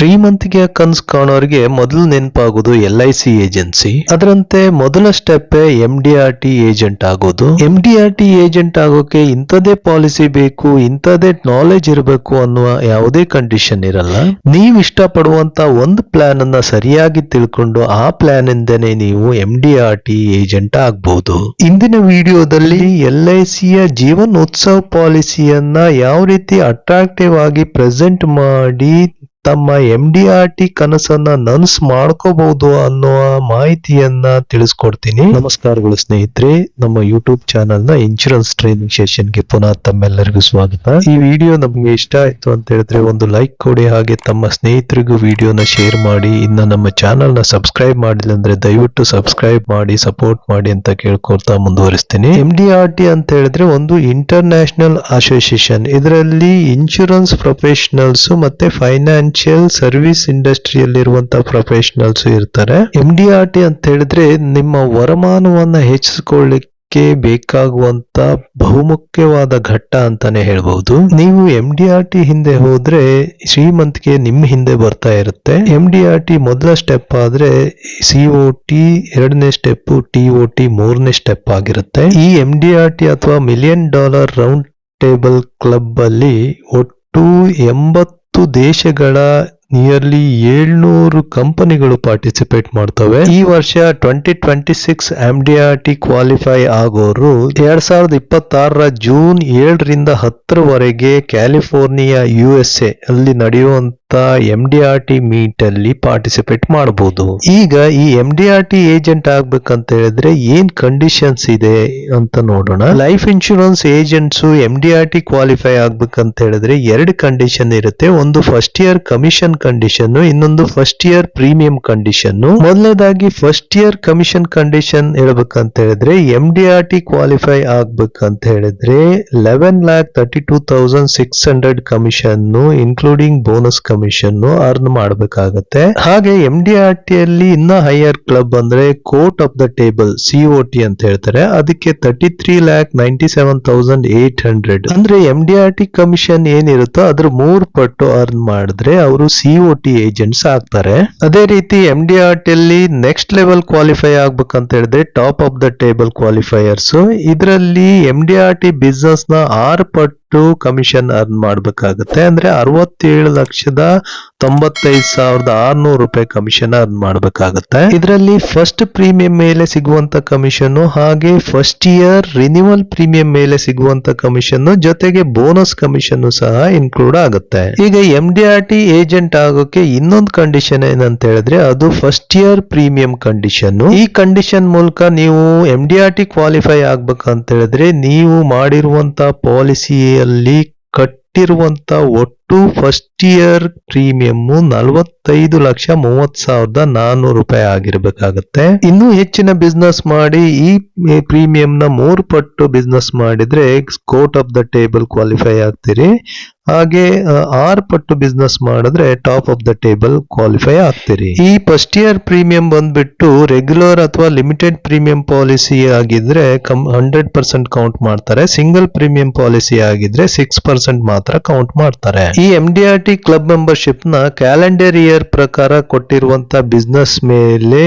ಶ್ರೀಮಂತಿಗೆ ಕನ್ಸ್ ಕಾಣೋರಿಗೆ ಮೊದಲು ನೆನಪಾಗೋದು ಎಲ್ ಐ ಸಿ ಏಜೆನ್ಸಿ. ಅದರಂತೆ ಮೊದಲ step M D R T agent ಆಗೋದು. M D R T agent ಆಗೋಕೆ ಇಂಥದೇ ಪಾಲಿಸಿ ಬೇಕು ಇಂಥದೇ ನಾಲೆಜ್ ಇರಬೇಕು ಅನ್ನುವ ಯಾವುದೇ ಕಂಡೀಷನ್ ಇರಲ್ಲ. ನೀವು ಇಷ್ಟಪಡುವಂತ ಒಂದು ಪ್ಲಾನ್ ಅನ್ನ ಸರಿಯಾಗಿ ತಿಳ್ಕೊಂಡು ಆ ಪ್ಲಾನ್ ಇಂದನೇ ನೀವು M D R T agent ಆಗ್ಬಹುದು ಇಂದಿನ ವಿಡಿಯೋದಲ್ಲಿ ಎಲ್ ಐ ಸಿಯ ಜೀವನ್ ಉತ್ಸವ ಪಾಲಿಸಿಯನ್ನ ಯಾವ ರೀತಿ ಅಟ್ರಾಕ್ಟಿವ್ ಆಗಿ ಪ್ರೆಸೆಂಟ್ ಮಾಡಿ ತಮ್ಮ ಎಂ ಡಿ ಆರ್ ಟಿ ಕನಸನ್ನ ನನ್ಸ್ ಮಾಡ್ಕೋಬಹುದು ಅನ್ನೋ ಮಾಹಿತಿಯನ್ನ ತಿಳಿಸ್ಕೊಡ್ತೀನಿ. ನಮಸ್ಕಾರಗಳು ಸ್ನೇಹಿತರೆ, ನಮ್ಮ ಯೂಟ್ಯೂಬ್ ಚಾನೆಲ್ನ ಇನ್ಶೂರೆನ್ಸ್ ಟ್ರೈನಿಂಗ್ ಸೆಷನ್ಗೆ ಪುನಃ ತಮ್ಮೆಲ್ಲರಿಗೂ ಸ್ವಾಗತ. ಈ ವಿಡಿಯೋ ನಮ್ಗೆ ಇಷ್ಟ ಆಯ್ತು ಅಂತ ಹೇಳಿದ್ರೆ ಒಂದು ಲೈಕ್ ಕೊಡಿ, ಹಾಗೆ ತಮ್ಮ ಸ್ನೇಹಿತರಿಗೂ ವಿಡಿಯೋನ ಶೇರ್ ಮಾಡಿ, ಇನ್ನ ನಮ್ಮ ಚಾನೆಲ್ನ ಸಬ್ಸ್ಕ್ರೈಬ್ ಮಾಡಿಲ್ಲ ಅಂದ್ರೆ ದಯವಿಟ್ಟು ಸಬ್ಸ್ಕ್ರೈಬ್ ಮಾಡಿ, ಸಪೋರ್ಟ್ ಮಾಡಿ ಅಂತ ಕೇಳ್ಕೊಳ್ತಾ ಮುಂದುವರಿಸ್ತೀನಿ. ಎಂ ಡಿ ಆರ್ ಟಿ ಅಂತ ಹೇಳಿದ್ರೆ ಒಂದು ಇಂಟರ್ನ್ಯಾಷನಲ್ ಅಸೋಸಿಯೇಷನ್ ಇದರಲ್ಲಿ ಇನ್ಶೂರೆನ್ಸ್ ಪ್ರೊಫೆಷನಲ್ಸ್ ಮತ್ತೆ ಫೈನಾನ್ಷಿಯಲ್ ಸರ್ವಿಸ್ ಇಂಡಸ್ಟ್ರಿಯಲ್ಲಿರುವಂತಹ ಪ್ರೊಫೆಷನಲ್ಸ್ ಇರ್ತಾರೆ. ಎಂ ಡಿ ಆರ್ ಟಿ ಅಂತ ಹೇಳಿದ್ರೆ ನಿಮ್ಮ ವರಮಾನವನ್ನ ಹೆಚ್ಚಿಸಿಕೊಳ್ಳಿಕ್ಕೆ ಬೇಕಾಗುವಂತ ಬಹುಮುಖ್ಯವಾದ ಘಟ್ಟ ಅಂತಾನೆ ಹೇಳ್ಬಹುದು. ನೀವು ಎಂ ಡಿ ಆರ್ ಟಿ ಹಿಂದೆ ಹೋದ್ರೆ ಶ್ರೀಮಂತಿಕೆ ನಿಮ್ ಹಿಂದೆ ಬರ್ತಾ ಇರುತ್ತೆ. ಎಂ ಡಿ ಆರ್ ಟಿ ಮೊದಲ ಸ್ಟೆಪ್ ಆದ್ರೆ ಸಿ ಟಿ ಎರಡನೇ ಸ್ಟೆಪ್ ಟಿ ಒ ಟಿ ಮೂರನೇ ಸ್ಟೆಪ್ ಆಗಿರುತ್ತೆ. ಈ ಎಂ ಡಿ ಆರ್ ಟಿ ಅಥವಾ million dollar round table club ಅಲ್ಲಿ ಒಟ್ಟು ಎಂಬತ್ತು ದೇಶಗಳ ನಿಯರ್ಲಿ ಏಳ್ನೂರು ಕಂಪನಿಗಳು ಪಾರ್ಟಿಸಿಪೇಟ್ ಮಾಡ್ತವೆ. ಈ ವರ್ಷ twenty twenty six M D R T qualify ಆಗೋರು ಎರಡ್ ಸಾವಿರದ ಇಪ್ಪತ್ತಾರರ ಜೂನ್ ಏಳರಿಂದ ಹತ್ತರವರೆಗೆ ಕ್ಯಾಲಿಫೋರ್ನಿಯಾ ಯು ಎಸ್ ಎ ಅಲ್ಲಿ ನಡೆಯುವಂತ M D R T meet ಅಲ್ಲಿ ಪಾರ್ಟಿಸಿಪೇಟ್ ಮಾಡಬಹುದು ಈಗ ಈ M D R T agent ಆಗ್ಬೇಕಂತ ಹೇಳಿದ್ರೆ ಏನ್ ಕಂಡೀಷನ್ಸ್ ಇದೆ ಅಂತ ನೋಡೋಣ. Life insurance agents M D R T qualify ಆಗ್ಬೇಕಂತ ಹೇಳಿದ್ರೆ ಎರಡು ಕಂಡೀಷನ್ ಇರುತ್ತೆ. ಒಂದು ಫಸ್ಟ್ ಇಯರ್ ಕಮಿಷನ್ ಕಂಡೀಷನ್ ಇನ್ನೊಂದು ಫಸ್ಟ್ ಇಯರ್ ಪ್ರೀಮಿಯಂ ಕಂಡೀಷನ್ ಮೊದಲನೇದಾಗಿ ಫಸ್ಟ್ ಇಯರ್ ಕಮಿಷನ್ ಕಂಡೀಷನ್ ಹೇಳ್ಬೇಕಂತ ಹೇಳಿದ್ರೆ M D R T qualify ಆಗ್ಬೇಕಂತ ಹೇಳಿದ್ರೆ eleven lakh thirty two thousand six hundred commission including bonus commission earn ಮಾಡಬೇಕಾಗತ್ತೆ. ಹಾಗೆ ಎಂ ಡಿ ಆರ್ ಟಿ ಅಲ್ಲಿ ಇನ್ನ ಹೈಯರ್ ಕ್ಲಬ್ ಅಂದ್ರೆ court of the table CO T ಅಂತ ಹೇಳ್ತಾರೆ. ಅದಕ್ಕೆ thirty three lakh ninety seven thousand eight hundred ಅಂದ್ರೆ M D R T commission ಏನಿರುತ್ತೋ ಅದ್ರ ಮೂರ್ ಪಟ್ಟು ಅರ್ನ್ ಮಾಡಿದ್ರೆ ಅವರು ಸಿಒ ಟಿ ಏಜೆಂಟ್ಸ್ ಆಗ್ತಾರೆ. ಅದೇ ರೀತಿ ಎಂ ಡಿ ಆರ್ ಟಿ ಅಲ್ಲಿ ನೆಕ್ಸ್ಟ್ ಲೆವೆಲ್ ಕ್ವಾಲಿಫೈ ಆಗ್ಬೇಕಂತ ಹೇಳಿದ್ರೆ top of the table qualifiers ಇದರಲ್ಲಿ ಎಂ ಡಿ ಆರ್ ಟಿ ಬಿಸ್ನೆಸ್ನ ಆರ್ ಪಟ್ಟು ಕಮಿಷನ್ ಅರ್ನ್ ಮಾಡ್ಬೇಕಾಗತ್ತೆ. ಅಂದ್ರೆ ಅರವತ್ತೇಳು ಲಕ್ಷದ ತೊಂಬತ್ತೈದು ಸಾವಿರದ ಆರ್ನೂರು ರೂಪಾಯಿ ಕಮಿಷನ್ ಅರ್ನ್ ಮಾಡ್ಬೇಕಾಗತ್ತೆ. ಇದರಲ್ಲಿ ಫಸ್ಟ್ ಪ್ರೀಮಿಯಂ ಮೇಲೆ ಸಿಗುವಂತ ಕಮಿಷನ್ ಹಾಗೆ ಫಸ್ಟ್ ಇಯರ್ ರಿನ್ಯೂವಲ್ ಪ್ರೀಮಿಯಂ ಮೇಲೆ ಸಿಗುವಂತ ಕಮಿಷನ್ ಜೊತೆಗೆ ಬೋನಸ್ ಕಮಿಷನ್ ಸಹ ಇನ್ಕ್ಲೂಡ್ ಆಗುತ್ತೆ. ಈಗ M D R T agent ಆಗೋಕೆ ಇನ್ನೊಂದು ಕಂಡೀಷನ್ ಏನಂತ ಹೇಳಿದ್ರೆ ಅದು ಫಸ್ಟ್ ಇಯರ್ ಪ್ರೀಮಿಯಂ ಕಂಡೀಷನ್ ಈ ಕಂಡೀಷನ್ ಮೂಲಕ ನೀವು M D R T qualify ಆಗ್ಬೇಕಂತ ಹೇಳಿದ್ರೆ ನೀವು ಮಾಡಿರುವಂತ ಪಾಲಿಸಿಯಲ್ಲಿ ಕಟ್ಟಿರುವಂತ ಒಟ್ಟು ಫಸ್ಟ್ ಇಯರ್ ಪ್ರೀಮಿಯಂ ನಲವತ್ತೈದು ಲಕ್ಷ ಮೂವತ್ ಸಾವಿರದ ನಾನ್ನೂರು ರೂಪಾಯಿ ಆಗಿರ್ಬೇಕಾಗತ್ತೆ. ಇನ್ನೂ ಹೆಚ್ಚಿನ ಬಿಸ್ನೆಸ್ ಮಾಡಿ ಈ ಪ್ರೀಮಿಯಂ ನ ಮೂರು ಪಟ್ಟು ಬಿಸ್ನೆಸ್ ಮಾಡಿದ್ರೆ court of the table qualify ಆಗ್ತೀರಿ. ಹಾಗೆ ಆರು ಪಟ್ಟು ಬಿಸ್ನೆಸ್ ಮಾಡಿದ್ರೆ top of the table qualify ಆಗ್ತೀರಿ. ಈ ಫಸ್ಟ್ ಇಯರ್ ಪ್ರೀಮಿಯಂ ಬಂದ್ಬಿಟ್ಟು ರೆಗ್ಯುಲರ್ ಅಥವಾ ಲಿಮಿಟೆಡ್ ಪ್ರೀಮಿಯಂ ಪಾಲಿಸಿ ಆಗಿದ್ರೆ ಕಮ್ ಹಂಡ್ರೆಡ್ ಪರ್ಸೆಂಟ್ ಕೌಂಟ್ ಮಾಡ್ತಾರೆ. ಸಿಂಗಲ್ ಪ್ರೀಮಿಯಂ ಪಾಲಿಸಿ ಆಗಿದ್ರೆ ಸಿಕ್ಸ್ ಪರ್ಸೆಂಟ್ ಮಾತ್ರ ಕೌಂಟ್ ಮಾಡ್ತಾರೆ. ಈ M D R T club ಮೆಂಬರ್ಶಿಪ್ನ calendar year ಪ್ರಕಾರ ಕೊಟ್ಟಿರುವಂತ ಬಿಸ್ನೆಸ್ ಮೇಲೆ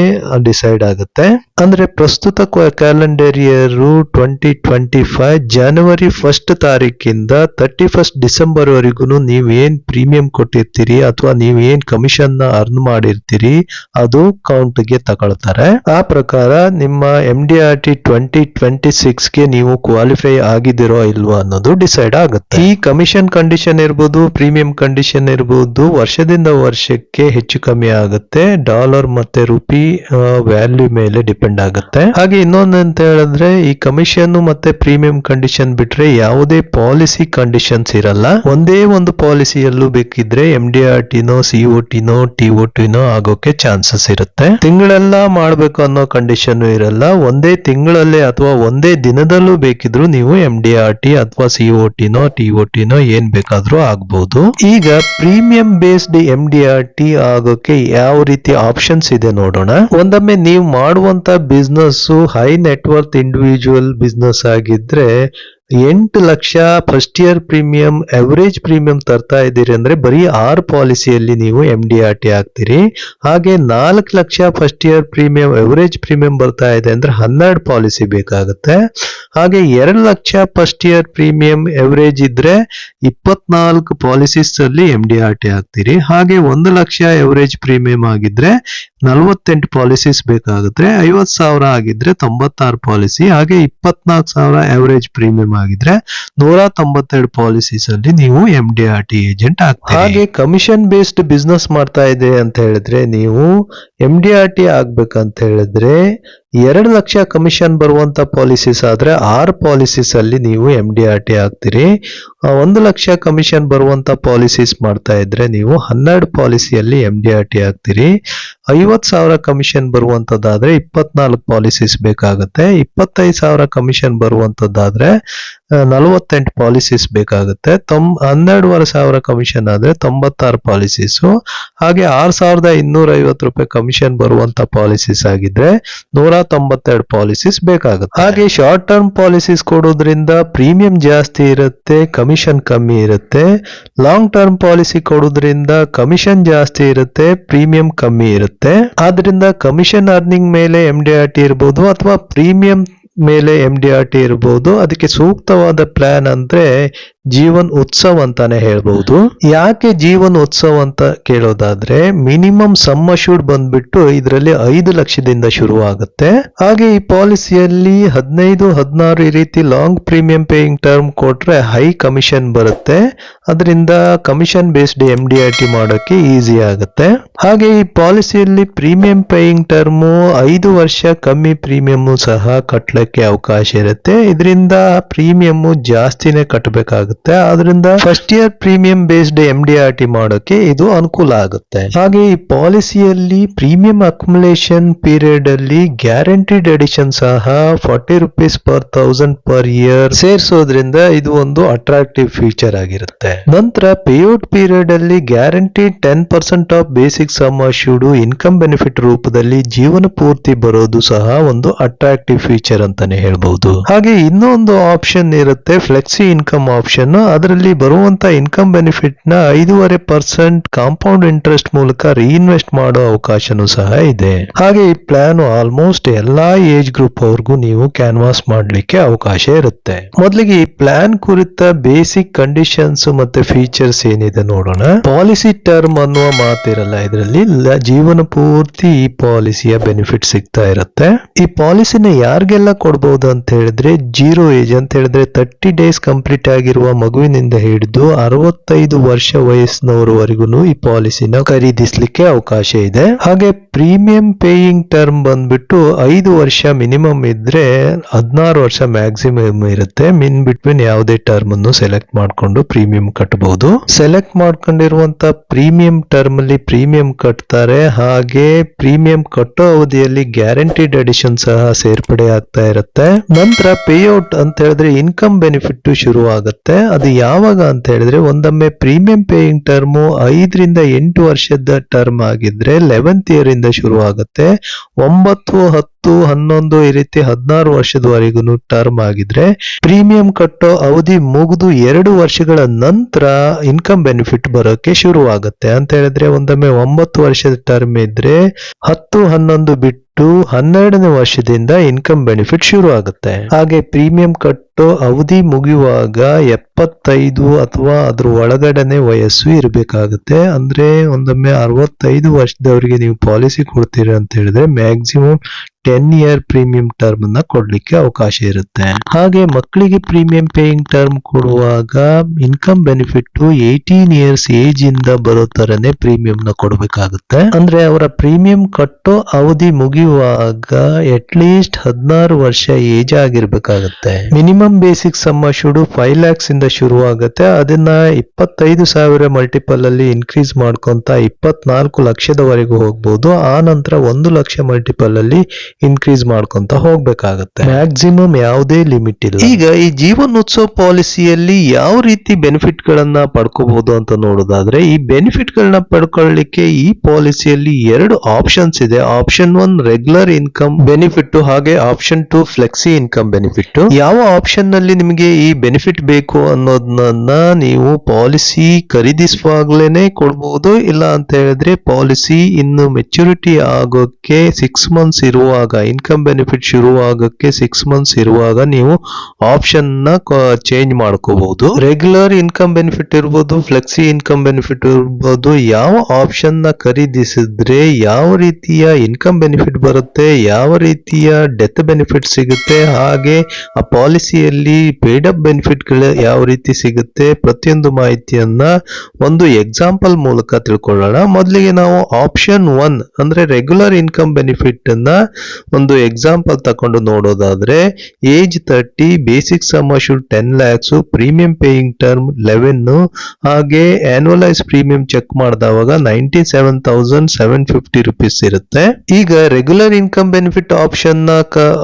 ಡಿಸೈಡ್ ಆಗುತ್ತೆ. ಅಂದ್ರೆ ಪ್ರಸ್ತುತ calendar year twenty twenty five January first ತಾರೀಕಿಂದ ತರ್ಟಿ ಫಸ್ಟ್ ಡಿಸೆಂಬರ್ ವರೆಗೂ ನೀವ್ ಏನ್ ಪ್ರೀಮಿಯಂ ಕೊಟ್ಟಿರ್ತೀರಿ ಅಥವಾ ನೀವ್ ಏನ್ ಕಮಿಷನ್ನ ಅರ್ನ್ ಮಾಡಿರ್ತೀರಿ ಅದು ಕೌಂಟ್ಗೆ ತಗೊಳ್ತಾರೆ. ಆ ಪ್ರಕಾರ ನಿಮ್ಮ M D R T twenty twenty ಸಿಕ್ಸ್ಗೆ ನೀವು ಕ್ವಾಲಿಫೈ ಆಗಿದಿರೋ ಇಲ್ವಾ ಅನ್ನೋದು ಡಿಸೈಡ್ ಆಗುತ್ತೆ. ಈ ಕಮಿಷನ್ ಕಂಡೀಷನ್ ಇರ್ಬೋದು ಪ್ರೀಮಿಯಂ ಕಂಡೀಷನ್ ಇರ್ಬೋದು, ವರ್ಷದಿಂದ ವರ್ಷಕ್ಕೆ ಹೆಚ್ಚು ಕಮ್ಮಿ ಆಗುತ್ತೆ. ಡಾಲರ್ ಮತ್ತೆ ರುಪಿ ವ್ಯಾಲ್ಯೂ ಮೇಲೆ ಡಿಪೆಂಡ್ ಆಗುತ್ತೆ. ಹಾಗೆ ಇನ್ನೊಂದು ಅಂತ ಹೇಳಿದ್ರೆ, ಈ ಕಮಿಷನ್ ಮತ್ತೆ ಪ್ರೀಮಿಯಂ ಕಂಡೀಷನ್ ಬಿಟ್ರೆ ಯಾವುದೇ ಪಾಲಿಸಿ ಕಂಡೀಷನ್ಸ್ ಇರಲ್ಲ. ಒಂದೇ ಒಂದು ಪಾಲಿಸಿಯಲ್ಲೂ ಬೇಕಿದ್ರೆ ಎಂ ಡಿ ಆರ್ ಟಿನೋ ಸಿ ಒ ಟಿನೋ ಟಿ ಒ ಟಿನೋ ಆಗೋಕೆ ಚಾನ್ಸಸ್ ಇರುತ್ತೆ. ತಿಂಗಳೆಲ್ಲ ಮಾಡ್ಬೇಕು ಅನ್ನೋ ಕಂಡೀಷನ್ ಇರಲ್ಲ. ಒಂದೇ ತಿಂಗಳಲ್ಲೇ ಅಥವಾ ಒಂದೇ ದಿನದಲ್ಲೂ ಬೇಕಿದ್ರು ನೀವು ಎಂ ಡಿ ಆರ್ ಟಿ ಅಥವಾ ಸಿ ಒ ಟಿನೋ ಟಿ ಒ ಟಿನೋ ಏನ್ ಬೇಕಾದ್ರೂ ಆಗ್ಬಹುದು ಈಗ premium based M D R T ಆಗೋಕೆ ಯಾವ ರೀತಿ ಆಪ್ಷನ್ಸ್ ಇದೆ ನೋಡೋಣ. ಒಂದೊಮ್ಮೆ ನೀವು ಮಾಡುವಂತ business high net worth individual business ಆಗಿದ್ರೆ ಎಂಟು lakh first year premium average premium ತರ್ತಾ ಇದ್ದೀರಿ ಅಂದ್ರೆ ಬರೀ ಆರು ಪಾಲಿಸಿಯಲ್ಲಿ ನೀವು ಎಂ ಡಿ ಆರ್ ಟಿ ಆಗ್ತೀರಿ. ಹಾಗೆ ನಾಲ್ಕು lakh first year premium average premium ಬರ್ತಾ ಇದೆ ಅಂದ್ರೆ ಹನ್ನೆರಡು ಪಾಲಿಸಿ ಬೇಕಾಗುತ್ತೆ. ಹಾಗೆ ಎರಡು lakh first year premium average ಇದ್ರೆ ಇಪ್ಪತ್ನಾಲ್ಕು ಪಾಲಿಸೀಸ್ ಅಲ್ಲಿ ಎಂ ಡಿ ಆರ್ ಟಿ ಆಗ್ತೀರಿ. ಹಾಗೆ ಒಂದು ಲಕ್ಷ ಅವರೇಜ್ ಪ್ರೀಮಿಯಂ ಆಗಿದ್ರೆ ನಲವತ್ತೆಂಟು ಪಾಲಿಸೀಸ್ ಬೇಕಾಗುತ್ತೆ. ಐವತ್ತು ಸಾವಿರ ಆಗಿದ್ರೆ ತೊಂಬತ್ತಾರು ಪಾಲಿಸಿ. ಹಾಗೆ ಇಪ್ಪತ್ನಾಲ್ಕು ಸಾವಿರ ಎವರೇಜ್ ಪ್ರೀಮಿಯಂ ಆಗಿದ್ರೆ ನೂರ ತೊಂಬತ್ತೆರಡು ಪಾಲಿಸೀಸ್ ಅಲ್ಲಿ ನೀವು M D R T agent ಆಗ್ತೀರಿ. ಹಾಗೆ ಕಮಿಷನ್ ಬೇಸ್ಡ್ ಬಿಸ್ನೆಸ್ ಮಾಡ್ತಾ ಇದೆ ಅಂತ ಹೇಳಿದ್ರೆ ನೀವು ಎಂ ಡಿ ಆರ್ ಟಿ ಆಗ್ಬೇಕಂತ ಹೇಳಿದ್ರೆ ಎರಡು ಲಕ್ಷ ಕಮಿಷನ್ ಬರುವಂತ ಪಾಲಿಸೀಸ್ ಆದ್ರೆ ಆರು ಪಾಲಿಸೀಸ್ ಅಲ್ಲಿ ನೀವು ಎಂ ಡಿ ಆರ್ ಟಿ ಆಗ್ತೀರಿ. ಒಂದು ಲಕ್ಷ ಕಮಿಷನ್ ಬರುವಂತ ಪಾಲಿಸೀಸ್ ಮಾಡ್ತಾ ಇದ್ರೆ ನೀವು ಹನ್ನೆರಡು ಪಾಲಿಸಿಯಲ್ಲಿ ಎಂ ಡಿ ಆರ್ ಟಿ ಆಗ್ತೀರಿ. ಐವತ್ತು ಸಾವಿರ ಕಮಿಷನ್ ಬರುವಂತದ್ದಾದ್ರೆ ಇಪ್ಪತ್ನಾಲ್ಕು ಪಾಲಿಸೀಸ್ ಬೇಕಾಗುತ್ತೆ. ಇಪ್ಪತ್ತೈದು ಸಾವಿರ ಕಮಿಷನ್ ಬರುವಂತದ್ದಾದ್ರೆ ನಲವತ್ತೆಂಟು ಪಾಲಿಸೀಸ್ ಬೇಕಾಗುತ್ತೆ. ತೊಂಬ ಹನ್ನೆರಡುವರೆ ಸಾವಿರ ಕಮಿಷನ್ ಆದರೆ ತೊಂಬತ್ತಾರು ಪಾಲಿಸೀಸು ಹಾಗೆ ಆರು ಸಾವಿರದ ಇನ್ನೂರ ಐವತ್ತು ರೂಪಾಯಿ ಕಮಿಷನ್ ಬರುವಂತ ಪಾಲಿಸೀಸ್ ಆಗಿದ್ರೆ ನೂರ ತೊಂಬತ್ತೆರಡು ಪಾಲಿಸೀಸ್ ಬೇಕಾಗುತ್ತೆ. ಹಾಗೆ ಶಾರ್ಟ್ ಟರ್ಮ್ ಪಾಲಿಸೀಸ್ ಕೊಡೋದ್ರಿಂದ ಪ್ರೀಮಿಯಂ ಜಾಸ್ತಿ ಇರುತ್ತೆ ಕಮಿಷನ್ ಕಮ್ಮಿ ಇರುತ್ತೆ. ಲಾಂಗ್ ಟರ್ಮ್ ಪಾಲಿಸಿ ಕೊಡೋದ್ರಿಂದ ಕಮಿಷನ್ ಜಾಸ್ತಿ ಇರುತ್ತೆ ಪ್ರೀಮಿಯಂ ಕಮ್ಮಿ ಇರುತ್ತೆ. ಆದ್ರಿಂದ ಕಮಿಷನ್ ಅರ್ನಿಂಗ್ ಮೇಲೆ ಎಂ ಡಿ ಆರ್ ಟಿ ಇರ್ಬೋದು ಅಥವಾ ಪ್ರೀಮಿಯಂ ಮೇಲೆ ಎಂ ಡಿ ಆರ್ ಟಿ ಇರ್ಬೋದು. ಅದಕ್ಕೆ ಸೂಕ್ತವಾದ ಪ್ಲಾನ್ ಅಂದ್ರೆ ಜೀವನ್ ಉತ್ಸವ್ ಅಂತಾನೆ ಹೇಳ್ಬಹುದು ಯಾಕೆ ಜೀವನ್ ಉತ್ಸವ್ ಅಂತ ಕೇಳೋದಾದ್ರೆ ಮಿನಿಮಮ್ ಸಮ್ಮ ಶೂಡ್ ಬಂದ್ಬಿಟ್ಟು ಇದರಲ್ಲಿ ಐದು ಲಕ್ಷದಿಂದ ಶುರು ಆಗುತ್ತೆ ಹಾಗೆ ಈ ಪಾಲಿಸಿಯಲ್ಲಿ ಹದಿನೈದು, ಹದಿನಾರು ಈ ರೀತಿ ಲಾಂಗ್ ಪ್ರೀಮಿಯಂ ಪೇಯಿಂಗ್ ಟರ್ಮ್ ಕೊಟ್ರೆ ಹೈ ಕಮಿಷನ್ ಬರುತ್ತೆ. ಅದರಿಂದ commission based M D R T ಮಾಡೋಕೆ ಈಸಿ ಆಗುತ್ತೆ. ಹಾಗೆ ಈ ಪಾಲಿಸಿಯಲ್ಲಿ ಪ್ರೀಮಿಯಂ ಪೇಯಿಂಗ್ ಟರ್ಮು ಐದು ವರ್ಷ ಕಮ್ಮಿ ಪ್ರೀಮಿಯಂ ಸಹ ಕಟ್ಟಲಿಕ್ಕೆ ಅವಕಾಶ ಇರುತ್ತೆ. ಇದರಿಂದ ಪ್ರೀಮಿಯಂ ಜಾಸ್ತಿನೇ ಕಟ್ಟಬೇಕಾಗುತ್ತೆ ಆದ್ರಿಂದ first year premium based M T ಮಾಡೋಕೆ ಇದು ಅನುಕೂಲ ಆಗುತ್ತೆ. ಹಾಗೆ ಈ ಪಾಲಿಸಿಯಲ್ಲಿ ಪ್ರೀಮಿಯಂ ಅಕ್ಯುಮುಲೇಷನ್ ಪೀರಿಯಡ್ ಅಲ್ಲಿ ಗ್ಯಾರಂಟಿಡ್ ಎಡಿಷನ್ ಸಹ forty rupees per thousand per year ಸೇರಿಸೋದ್ರಿಂದ ಇದು ಒಂದು ಅಟ್ರಾಕ್ಟಿವ್ ಫೀಚರ್ ಆಗಿರುತ್ತೆ. ನಂತರ ಪೇಔಟ್ ಪೀರಿಯಡ್ ಅಲ್ಲಿ guarantee ten percent of basic sum assured income benefit ರೂಪದಲ್ಲಿ ಜೀವನ ಪೂರ್ತಿ ಬರೋದು ಸಹ ಒಂದು ಅಟ್ರಾಕ್ಟಿವ್ ಫೀಚರ್ ಅಂತಾನೆ ಹೇಳ್ಬಹುದು ಹಾಗೆ ಇನ್ನೊಂದು ಆಪ್ಷನ್ ಇರುತ್ತೆ ಫ್ಲೆಕ್ಸಿ ಇನ್ಕಮ್ ಆಪ್ಷನ್ ಅದರಲ್ಲಿ ಬರುವಂತ ಇನ್ಕಮ್ ಬೆನಿಫಿಟ್ನ ಐದೂವರೆ ಪರ್ಸೆಂಟ್ ಕಾಂಪೌಂಡ್ ಇಂಟ್ರೆಸ್ಟ್ ಮೂಲಕ ರೀಇನ್ವೆಸ್ಟ್ ಮಾಡೋ ಅವಕಾಶನೂ ಸಹ ಇದೆ. ಹಾಗೆ ಈ ಪ್ಲಾನ್ ಆಲ್ಮೋಸ್ಟ್ ಎಲ್ಲಾ ಏಜ್ ಗ್ರೂಪ್ ಅವ್ರಿಗೂ ನೀವು ಕ್ಯಾನ್ವಾಸ್ ಮಾಡ್ಲಿಕ್ಕೆ ಅವಕಾಶ ಇರುತ್ತೆ. ಮೊದಲಿಗೆ ಈ ಪ್ಲಾನ್ ಕುರಿತ ಬೇಸಿಕ್ ಕಂಡೀಷನ್ಸ್ ಮತ್ತೆ ಫೀಚರ್ಸ್ ಏನಿದೆ ನೋಡೋಣ. ಪಾಲಿಸಿ ಟರ್ಮ್ ಅನ್ನುವ ಮಾತಿರಲ್ಲ, ಇದರಲ್ಲಿ ಜೀವನ ಪೂರ್ತಿ ಈ ಪಾಲಿಸಿಯ ಬೆನಿಫಿಟ್ ಸಿಗ್ತಾ ಇರುತ್ತೆ. ಈ ಪಾಲಿಸಿನ ಯಾರಿಗೆಲ್ಲ ಕೊಡಬಹುದು ಅಂತ ಹೇಳಿದ್ರೆ ಜೀರೋ ಏಜ್ ಅಂತ ಹೇಳಿದ್ರೆ ತರ್ಟಿ ಡೇಸ್ ಕಂಪ್ಲೀಟ್ ಆಗಿರುವ ಮಗುವಿನಿಂದ ಹಿಡಿದು ಅರವತ್ತೈದು ವರ್ಷ ವಯಸ್ಸಿನವರವರೆಗೂ ಈ ಪಾಲಿಸಿನ ಖರೀದಿಸಲಿಕ್ಕೆ ಅವಕಾಶ ಇದೆ. ಹಾಗೆ ಪ್ರೀಮಿಯಂ ಪೇಯಿಂಗ್ ಟರ್ಮ್ ಬಂದ್ಬಿಟ್ಟು ಐದು ವರ್ಷ ಮಿನಿಮಮ್ ಇದ್ರೆ ಹದಿನಾರು ವರ್ಷ ಮ್ಯಾಕ್ಸಿಮಮ್ ಇರುತ್ತೆ. ಮಿನ್ ಬಿಟ್ವೀನ್ ಯಾವುದೇ ಟರ್ಮ್ ಅನ್ನು ಸೆಲೆಕ್ಟ್ ಮಾಡ್ಕೊಂಡು ಪ್ರೀಮಿಯಂ ಕಟ್ಟಬಹುದು ಸೆಲೆಕ್ಟ್ ಮಾಡ್ಕೊಂಡಿರುವಂತ ಪ್ರೀಮಿಯಂ ಟರ್ಮ್ ಅಲ್ಲಿ ಪ್ರೀಮಿಯಂ ಕಟ್ತಾರೆ. ಹಾಗೆ ಪ್ರೀಮಿಯಂ ಕಟ್ಟೋ ಅವಧಿಯಲ್ಲಿ ಗ್ಯಾರಂಟಿಡ್ ಅಡಿಷನ್ ಸಹ ಸೇರ್ಪಡೆ ಆಗ್ತಾ ಇರುತ್ತೆ. ನಂತರ ಪೇಔಟ್ ಅಂತ ಹೇಳಿದ್ರೆ ಇನ್ಕಮ್ ಬೆನಿಫಿಟ್ ಶುರು ಆಗುತ್ತೆ ಅದು ಯಾವಾಗ ಅಂತ ಹೇಳಿದ್ರೆ ಒಂದೊಮ್ಮೆ ಪ್ರೀಮಿಯಂ ಪೇಯಿಂಗ್ ಟರ್ಮು ಐದರಿಂದ ಎಂಟು ವರ್ಷದ ಟರ್ಮ್ ಆಗಿದ್ರೆ ಲೆವೆಂತ್ ಇಯರ್ ಇಂದ ಶುರು ಆಗುತ್ತೆ. ಒಂಬತ್ತು, ಹತ್ತು, ಹನ್ನೊಂದು ಈ ರೀತಿ ಹದಿನಾರು ವರ್ಷದವರೆಗೂ ಟರ್ಮ್ ಆಗಿದ್ರೆ ಪ್ರೀಮಿಯಂ ಕಟ್ಟೋ ಅವಧಿ ಮುಗಿದು ಎರಡು ವರ್ಷಗಳ ನಂತರ ಇನ್ಕಮ್ ಬೆನಿಫಿಟ್ ಬರೋಕೆ ಶುರು ಆಗುತ್ತೆ. ಅಂತ ಹೇಳಿದ್ರೆ ಒಂದೊಮ್ಮೆ ಒಂಬತ್ತು ವರ್ಷದ ಟರ್ಮ್ ಇದ್ರೆ ಹತ್ತು, ಹನ್ನೊಂದು ಬಿಟ್ಟು ಹನ್ನೆರಡನೇ ವರ್ಷದಿಂದ ಇನ್ಕಮ್ ಬೆನಿಫಿಟ್ ಶುರು ಆಗುತ್ತೆ. ಹಾಗೆ ಪ್ರೀಮಿಯಂ ಕಟ್ಟೋ ಅವಧಿ ಮುಗಿಯುವಾಗ ಎಪ್ಪತ್ತೈದು ಅಥವಾ ಅದ್ರ ಒಳಗಡೆನೆ ವಯಸ್ಸು ಇರಬೇಕಾಗುತ್ತೆ. ಅಂದ್ರೆ ಒಂದೊಮ್ಮೆ ಅರವತ್ತೈದು ವರ್ಷದವರಿಗೆ ನೀವು ಪಾಲಿಸಿ ಕೊಡ್ತೀರಿ ಅಂತ ಹೇಳಿದ್ರೆ maximum ten year premium term ಅನ್ನ ಕೊಡ್ಲಿಕ್ಕೆ ಅವಕಾಶ ಇರುತ್ತೆ. ಹಾಗೆ ಮಕ್ಕಳಿಗೆ ಪ್ರೀಮಿಯಂ ಪೇಯಿಂಗ್ ಟರ್ಮ್ ಕೊಡುವಾಗ income benefit eighteen years age ಇಂದ ಬರೋ ತರನೇ ಪ್ರೀಮಿಯಂ ನ ಕೊಡಬೇಕಾಗುತ್ತೆ. ಅಂದ್ರೆ ಅವರ ಪ್ರೀಮಿಯಂ ಕಟ್ಟೋ ಅವಧಿ ಮುಗಿಯುವಾಗ ಅಟ್ ಲೀಸ್ಟ್ ಹದಿನಾರು ವರ್ಷ age ಆಗಿರ್ಬೇಕಾಗುತ್ತೆ. Minimum basic sum assured five lakhs ಇಂದ ಶುರು ಆಗುತ್ತೆ ಅದನ್ನ ಇಪ್ಪತ್ತೈದು ಸಾವಿರ ಮಲ್ಟಿಪಲ್ ಅಲ್ಲಿ ಇನ್ಕ್ರೀಸ್ ಮಾಡ್ಕೊಂತ ಇಪ್ಪತ್ನಾಲ್ಕು ಲಕ್ಷದವರೆಗೂ ಹೋಗ್ಬೋದು. ಆ ನಂತರ ಒಂದು ಲಕ್ಷ ಮಲ್ಟಿಪಲ್ ಅಲ್ಲಿ ಇನ್ಕ್ರೀಸ್ ಮಾಡ್ಕೊಂತ ಹೋಗ್ಬೇಕಾಗತ್ತೆ. ಮ್ಯಾಕ್ಸಿಮಮ್ ಯಾವುದೇ ಲಿಮಿಟ್ ಇಲ್ಲ. ಈಗ ಈ ಜೀವನ್ ಉತ್ಸವ ಪಾಲಿಸಿಯಲ್ಲಿ ಯಾವ ರೀತಿ ಬೆನಿಫಿಟ್ ಗಳನ್ನ ಪಡ್ಕೋಬಹುದು ಅಂತ ನೋಡೋದಾದ್ರೆ, ಈ ಬೆನಿಫಿಟ್ ಗಳನ್ನ ಪಡ್ಕೊಳ್ಳಿಕ್ಕೆ ಈ ಪಾಲಿಸಿಯಲ್ಲಿ ಎರಡು ಆಪ್ಷನ್ಸ್ ಇದೆ. Option one regular income benefit ಹಾಗೆ option two flexi income benefit ಯಾವ ಆಪ್ಷನ್ ಆಪ್ಷನ್ನಲ್ಲಿ ನಿಮಗೆ ಈ ಬೆನಿಫಿಟ್ ಬೇಕು ಅನ್ನೋದನ್ನ ನೀವು ಪಾಲಿಸಿ ಖರೀದಿಸುವಾಗ್ಲೇನೆ ಕೊಡ್ಬೋದು. ಇಲ್ಲ ಅಂತ ಹೇಳಿದ್ರೆ ಪಾಲಿಸಿ ಇನ್ನು ಮೆಚುರಿಟಿ ಆಗೋಕ್ಕೆ ಸಿಕ್ಸ್ ಮಂತ್ಸ್ ಇರುವಾಗ ಇನ್ಕಮ್ ಬೆನಿಫಿಟ್ ಶುರುವಾಗಕ್ಕೆ ಸಿಕ್ಸ್ ಮಂತ್ಸ್ ಇರುವಾಗ ನೀವು ಆಪ್ಷನ್ನ ಚೇಂಜ್ ಮಾಡ್ಕೋಬಹುದು ರೆಗ್ಯುಲರ್ ಇನ್ಕಮ್ ಬೆನಿಫಿಟ್ ಇರ್ಬೋದು ಫ್ಲೆಕ್ಸಿ ಇನ್ಕಮ್ ಬೆನಿಫಿಟ್ ಇರ್ಬೋದು. ಯಾವ ಆಪ್ಷನ್ನ ಖರೀದಿಸಿದ್ರೆ ಯಾವ ರೀತಿಯ ಇನ್ಕಮ್ ಬೆನಿಫಿಟ್ ಬರುತ್ತೆ, ಯಾವ ರೀತಿಯ ಡೆತ್ ಬೆನಿಫಿಟ್ ಸಿಗುತ್ತೆ, ಹಾಗೆ ಆ ಪಾಲಿಸಿಯಲ್ಲಿ ಪೇಡ್ ಅಪ್ ಬೆನಿಫಿಟ್ಗಳು ಯಾವ ರೀತಿ ಸಿಗುತ್ತೆ ಪ್ರತಿಯೊಂದು ಮಾಹಿತಿಯನ್ನ ಒಂದು ಎಕ್ಸಾಂಪಲ್ ಮೂಲಕ ತಿಳ್ಕೊಳ್ಳೋಣ. ಮೊದಲಿಗೆ ನಾವು ಆಪ್ಷನ್ ಒನ್ ಅಂದ್ರೆ ರೆಗ್ಯುಲರ್ ಇನ್ಕಮ್ ಬೆನಿಫಿಟ್ ಅನ್ನ ಒಂದು ಎಕ್ಸಾಂಪಲ್ ತಕೊಂಡು ನೋಡೋದಾದ್ರೆ age thirty basic sum assured ten lakhs premium paying term eleven ಹಾಗೆ annualised premium check ಮಾಡಿದವಾಗ ninety seven thousand seven fifty rupees ಇರುತ್ತೆ. ಈಗ ರೆಗ್ಯುಲರ್ ಇನ್ಕಮ್ ಬೆನಿಫಿಟ್ ಆಪ್ಷನ್ನ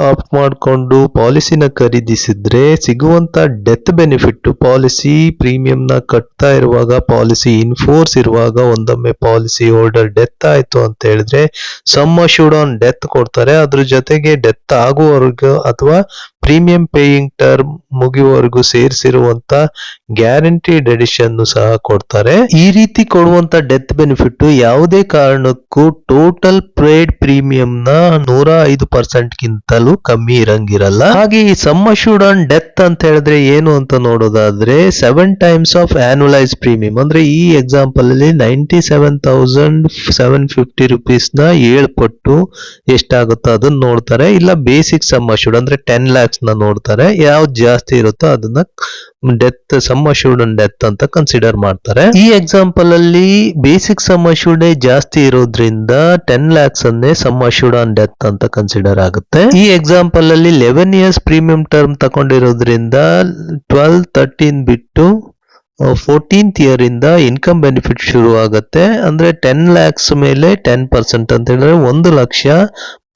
ಆಪ್ಟ್ ಮಾಡಿಕೊಂಡು ಪಾಲಿಸಿನ ಖರೀದಿಸಿದ್ರೆ ಸಿಗುವಂತ ಡೆತ್ ಬೆನಿಫಿಟ್ ಪಾಲಿಸಿ ಪ್ರೀಮಿಯಂ ನ ಕಟ್ತಾ ಇರುವಾಗ ಪಾಲಿಸಿ ಇನ್ಫೋರ್ಸ್ ಇರುವಾಗ ಒಂದೊಮ್ಮೆ ಪಾಲಿಸಿ ಹೋಲ್ಡರ್ ಡೆತ್ ಆಯ್ತು ಅಂತ ಹೇಳಿದ್ರೆ ಸಮ್ ಶೂಡ್ ಆನ್ ಡೆತ್ ಕೊಡ್ತಾರೆ. ಅದ್ರ ಜೊತೆಗೆ ಡೆತ್ ಆಗುವವರೆಗೂ ಅಥವಾ ಪ್ರೀಮಿಯಂ ಪೇಯಿಂಗ್ ಟರ್ಮ್ ಮುಗಿಯುವವರೆಗೂ ಸೇರಿಸಿರುವಂತ ಗ್ಯಾರಂಟಿಡ್ ಎಡಿಷನ್ ಸಹ ಕೊಡ್ತಾರೆ. ಈ ರೀತಿ ಕೊಡುವಂತ ಡೆತ್ ಬೆನಿಫಿಟ್ ಯಾವುದೇ ಕಾರಣಕ್ಕೂ ಟೋಟಲ್ ಪ್ರೇಡ್ನ ನೂರ ಐದು ಪರ್ಸೆಂಟ್ ಗಿಂತಲೂ ಕಮ್ಮಿ ಇರಂಗಿರಲ್ಲ. ಹಾಗೆ ಈ ಸಮ್ ಶೂಡ್ ಆನ್ ಡೆತ್ ಅಂತ ಹೇಳಿದ್ರೆ ಏನು ಅಂತ ನೋಡೋದಾದ್ರೆ seven times of annualised premium ಅಂದ್ರೆ ಈ ಎಕ್ಸಾಂಪಲ್ ಅಲ್ಲಿ ninety seven thousand seven fifty ರುಪೀಸ್ನ ಏಳು ಪಟ್ಟು ಎಷ್ಟಾಗುತ್ತೋ ಅದನ್ನ ನೋಡ್ತಾರೆ. ಇಲ್ಲ ಬೇಸಿಕ್ ಸಮ್ ಅಶ್ಯೂರ್ಡ್ ಅಂದ್ರೆ ಟೆನ್ ಲ್ಯಾಕ್ಸ್ನ ನೋಡ್ತಾರೆ. ಯಾವ್ದು ಜಾಸ್ತಿ ಇರುತ್ತೋ ಅದನ್ನ ಡೆತ್ ಸಮ್ ಅಂಡ್ ಡೆತ್ ಅಂತ ಕನ್ಸಿಡರ್ ಮಾಡ್ತಾರೆ. ಈ ಎಕ್ಸಾಂಪಲ್ ಅಲ್ಲಿ ಬೇಸಿಕ್ ಸಮ್ ಅಶೂರ್ಡ್ ಜಾಸ್ತಿ ಇರೋದ್ರಿಂದ ಟೆನ್ ಲ್ಯಾಕ್ಸ್ ಅನ್ನೇ ಸಮ್ ಅಶೂರ್ಡ್ ಆನ್ ಡೆತ್ ಅಂತ ಕನ್ಸಿಡರ್ ಆಗುತ್ತೆ. ಈ ಎಕ್ಸಾಂಪಲ್ ಅಲ್ಲಿ ಲೆವೆನ್ ಇಯರ್ಸ್ ಪ್ರೀಮಿಯಂ ಟರ್ಮ್ ತಗೊಂಡಿರೋದ್ರಿಂದ ಟ್ವೆಲ್ ತರ್ಟೀನ್ ಬಿಟ್ಟು ಫೋರ್ಟೀನ್ತ್ ಇಯರ್ ಇಂದ ಇನ್ಕಮ್ ಬೆನಿಫಿಟ್ ಶುರು ಆಗುತ್ತೆ ಅಂದ್ರೆ ಟೆನ್ ಲ್ಯಾಕ್ಸ್ ಮೇಲೆ ಟೆನ್ ಪರ್ಸೆಂಟ್ ಅಂತ ಹೇಳಿದ್ರೆ ಒಂದು ಲಕ್ಷ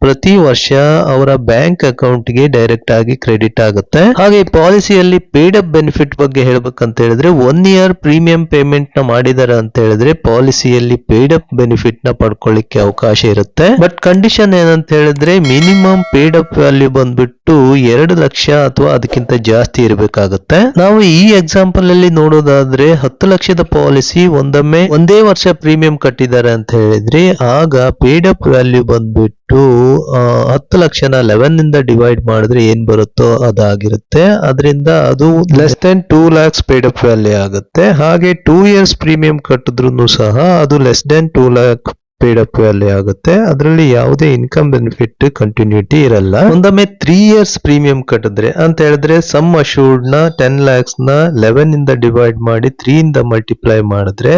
ಪ್ರತಿ ವರ್ಷ ಅವರ ಬ್ಯಾಂಕ್ ಅಕೌಂಟ್ಗೆ ಡೈರೆಕ್ಟ್ ಆಗಿ ಕ್ರೆಡಿಟ್ ಆಗುತ್ತೆ. ಹಾಗೆ ಈ ಪಾಲಿಸಿಯಲ್ಲಿ ಪೇಡ್ ಅಪ್ ಬೆನಿಫಿಟ್ ಬಗ್ಗೆ ಹೇಳ್ಬೇಕಂತ ಹೇಳಿದ್ರೆ ಒನ್ ಇಯರ್ ಪ್ರೀಮಿಯಂ ಪೇಮೆಂಟ್ನ ಮಾಡಿದಾರೆ ಅಂತ ಹೇಳಿದ್ರೆ ಪಾಲಿಸಿಯಲ್ಲಿ ಪೇಡ್ ಅಪ್ ಬೆನಿಫಿಟ್ನ ಪಡ್ಕೊಳ್ಳಿಕ್ಕೆ ಅವಕಾಶ ಇರುತ್ತೆ. ಬಟ್ ಕಂಡೀಷನ್ ಏನಂತ ಹೇಳಿದ್ರೆ ಮಿನಿಮಮ್ ಪೇಡ್ ಅಪ್ ವ್ಯಾಲ್ಯೂ ಬಂದ್ಬಿಟ್ಟು ಎರಡು ಲಕ್ಷ ಅಥವಾ ಅದಕ್ಕಿಂತ ಜಾಸ್ತಿ ಇರಬೇಕಾಗುತ್ತೆ. ನಾವು ಈ ಎಕ್ಸಾಂಪಲ್ ಅಲ್ಲಿ ನೋಡೋದಾದ್ರೆ ಹತ್ತು ಲಕ್ಷದ ಪಾಲಿಸಿ ಒಂದೊಮ್ಮೆ ಒಂದೇ ವರ್ಷ ಪ್ರೀಮಿಯಂ ಕಟ್ಟಿದ್ದಾರೆ ಅಂತ ಹೇಳಿದ್ರೆ ಆಗ ಪೇಡ್ ಅಪ್ ವ್ಯಾಲ್ಯೂ ಬಂದ್ಬಿಟ್ಟು ಆ, ಹತ್ತು ಲಕ್ಷನ ಲೆವೆನ್ ಇಂದ ಡಿವೈಡ್ ಮಾಡಿದ್ರೆ ಏನ್ ಬರುತ್ತೋ ಅದಾಗಿರುತ್ತೆ. ಅದರಿಂದ ಅದು less than two lakhs paid up value ಆಗುತ್ತೆ. ಹಾಗೆ ಟೂ ಇಯರ್ಸ್ ಪ್ರೀಮಿಯಂ ಕಟ್ಟಿದ್ರು ಸಹ ಅದು less than two lakh paid up value ಆಗುತ್ತೆ. ಅದರಲ್ಲಿ ಯಾವುದೇ ಇನ್ಕಮ್ ಬೆನಿಫಿಟ್ ಕಂಟಿನ್ಯೂಟಿ ಇರಲ್ಲ. ಒಂದೊಮ್ಮೆ ತ್ರೀ ಇಯರ್ಸ್ ಪ್ರೀಮಿಯಂ ಕಟ್ಟಿದ್ರೆ ಅಂತ ಹೇಳಿದ್ರೆ ಸಮ್ ಅಶೂರ್ಡ್ನ ಟೆನ್ ಲ್ಯಾಕ್ಸ್ನ ಲೆವೆನ್ ಇಂದ ಡಿವೈಡ್ ಮಾಡಿ ತ್ರೀ ಇಂದ ಮಲ್ಟಿಪ್ಲೈ ಮಾಡಿದ್ರೆ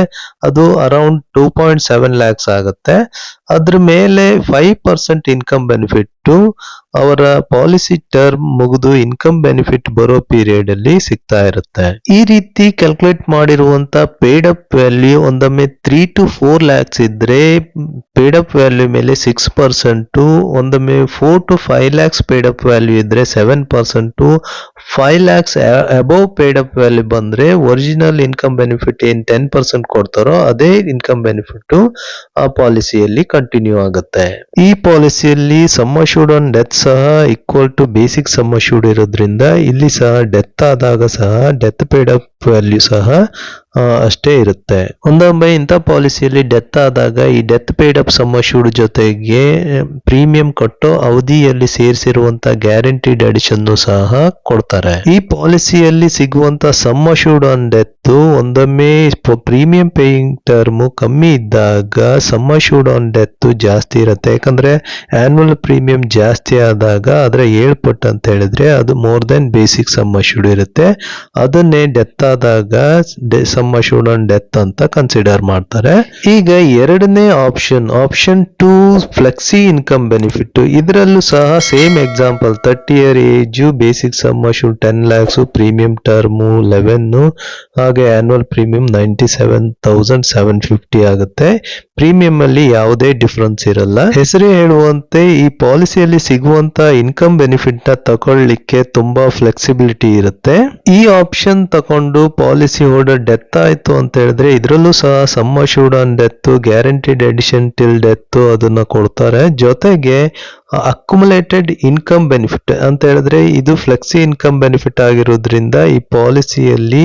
ಅದು around two point seven lakhs ಆಗುತ್ತೆ. ಅದ್ರ ಮೇಲೆ ಫೈವ್ ಪರ್ಸೆಂಟ್ ಇನ್ಕಮ್ ಬೆನಿಫಿಟ್ ಅವರ ಪಾಲಿಸಿ ಟರ್ಮ್ ಮುಗಿದು ಇನ್ಕಮ್ ಬೆನಿಫಿಟ್ ಬರೋ ಪೀರಿಯಡ್ ಅಲ್ಲಿ ಸಿಗ್ತಾ ಇರುತ್ತೆ. ಈ ರೀತಿ ಕ್ಯಾಲ್ಕುಲೇಟ್ ಮಾಡಿರುವಂತ ಪೇಡ್ ಅಪ್ ವ್ಯಾಲ್ಯೂ ಒಂದೊಮ್ಮೆ ತ್ರೀ ಟು ಫೋರ್ ಲ್ಯಾಕ್ಸ್ ಇದ್ರೆ ಪೇಡ್ ಅಪ್ ವ್ಯಾಲ್ಯೂ ಮೇಲೆ ಸಿಕ್ಸ್ ಪರ್ಸೆಂಟ್ ಒಂದೊಮ್ಮೆ four to five lakhs paid up value ಇದ್ರೆ seven percent five lakhs above paid up value ಬಂದ್ರೆ ಒರಿಜಿನಲ್ ಇನ್ಕಮ್ ಬೆನಿಫಿಟ್ ಏನ್ ಟೆನ್ ಪರ್ಸೆಂಟ್ ಕೊಡ್ತಾರೋ ಅದೇ income benefit ಆ ಪಾಲಿಸಿಯಲ್ಲಿ ಕಂಟಿನ್ಯೂ ಆಗುತ್ತೆ. ಈ ಪಾಲಿಸಿಯಲ್ಲಿ ಸಮ್ಮ ಶೂಡ್ ಆನ್ ಡೆತ್ ಸಹ equal to basic sum assured ಇರೋದ್ರಿಂದ ಇಲ್ಲಿ ಸಹ ಡೆತ್ ಆದಾಗ ಸಹ ಡೆತ್ ಪೇಡ್ ಅಪ್ ವ್ಯಾಲ್ಯೂ ಸಹ ಅಷ್ಟೇ ಇರುತ್ತೆ. ಒಂದೊಮ್ಮೆ ಇಂಥ ಪಾಲಿಸಿಯಲ್ಲಿ ಡೆತ್ ಆದಾಗ ಈ death paid up sum assured ಜೊತೆಗೆ ಪ್ರೀಮಿಯಂ ಕಟ್ಟೋ ಅವಧಿಯಲ್ಲಿ ಸೇರಿಸಿರುವಂತ ಗ್ಯಾರಂಟಿಡ್ ಅಡಿಷನ್ ಸಹ ಕೊಡ್ತಾರೆ. ಈ ಪಾಲಿಸಿಯಲ್ಲಿ ಸಿಗುವಂತ ಸಮ್ ಶೂಡ್ ಆನ್ ಡೆತ್ ಒಂದೊಮ್ಮೆ ಪ್ರೀಮಿಯಂ ಪೇಯಿಂಗ್ ಟರ್ಮ್ ಕಮ್ಮಿ ಇದ್ದಾಗ ಸಮ್ ಶೂಡ್ ಆನ್ ಡೆತ್ ಜಾಸ್ತಿ ಇರುತ್ತೆ. ಯಾಕಂದ್ರೆ ಆನ್ಯುವಲ್ ಪ್ರೀಮಿಯಂ ಜಾಸ್ತಿ ಆದಾಗ ಅದರ ಏಳು ಪಟ್ಟು ಅಂತ ಹೇಳಿದ್ರೆ ಅದು ಮೋರ್ ದೆನ್ ಬೇಸಿಕ್ ಸಮ್ ಇರುತ್ತೆ. ಅದನ್ನೇ ಡೆತ್ ಆದಾಗ ಸಮ್ ಸ್ಟೂಡೆಂಟ್ ಡೆತ್ ಅಂತ ಕನ್ಸಿಡರ್ ಮಾಡ್ತಾರೆ. ಈಗ ಎರಡನೇ option option two flexi income benefit ಇದರಲ್ಲೂ ಸಹ same example thirty year age basic sum assured ten lakhs premium term eleven ಹಾಗೆ annual premium ninety seven thousand seven fifty ಆಗುತ್ತೆ. Premium ಅಲ್ಲಿ ಯಾವುದೇ ಡಿಫರೆನ್ಸ್ ಇರಲ್ಲ. ಹೆಸರೇ ಹೇಳುವಂತೆ ಈ ಪಾಲಿಸಿಯಲ್ಲಿ ಸಿಗುವಂತ ಇನ್ಕಮ್ ಬೆನಿಫಿಟ್ನ ತಗೊಳ್ಳಿಕ್ಕೆ ತುಂಬಾ ಫ್ಲೆಕ್ಸಿಬಿಲಿಟಿ ಇರುತ್ತೆ. ಈ ಆಪ್ಷನ್ ತಕೊಂಡು ಪಾಲಿಸಿ ಹೋಲ್ಡರ್ ಡೆತ್ ಆಯ್ತು ಅಂತ ಹೇಳಿದ್ರೆ ಇದರಲ್ಲೂ ಸಹ sum assured on death guaranteed addition till death ಅದನ್ನ ಕೊಡ್ತಾರೆ. ಜೊತೆಗೆ ಅಕ್ಯುಮುಲೇಟೆಡ್ ಇನ್ಕಮ್ ಬೆನಿಫಿಟ್ ಅಂತ ಹೇಳಿದ್ರೆ ಇದು ಫ್ಲೆಕ್ಸಿ ಇನ್ಕಮ್ ಬೆನಿಫಿಟ್ ಆಗಿರೋದ್ರಿಂದ ಈ ಪಾಲಿಸಿಯಲ್ಲಿ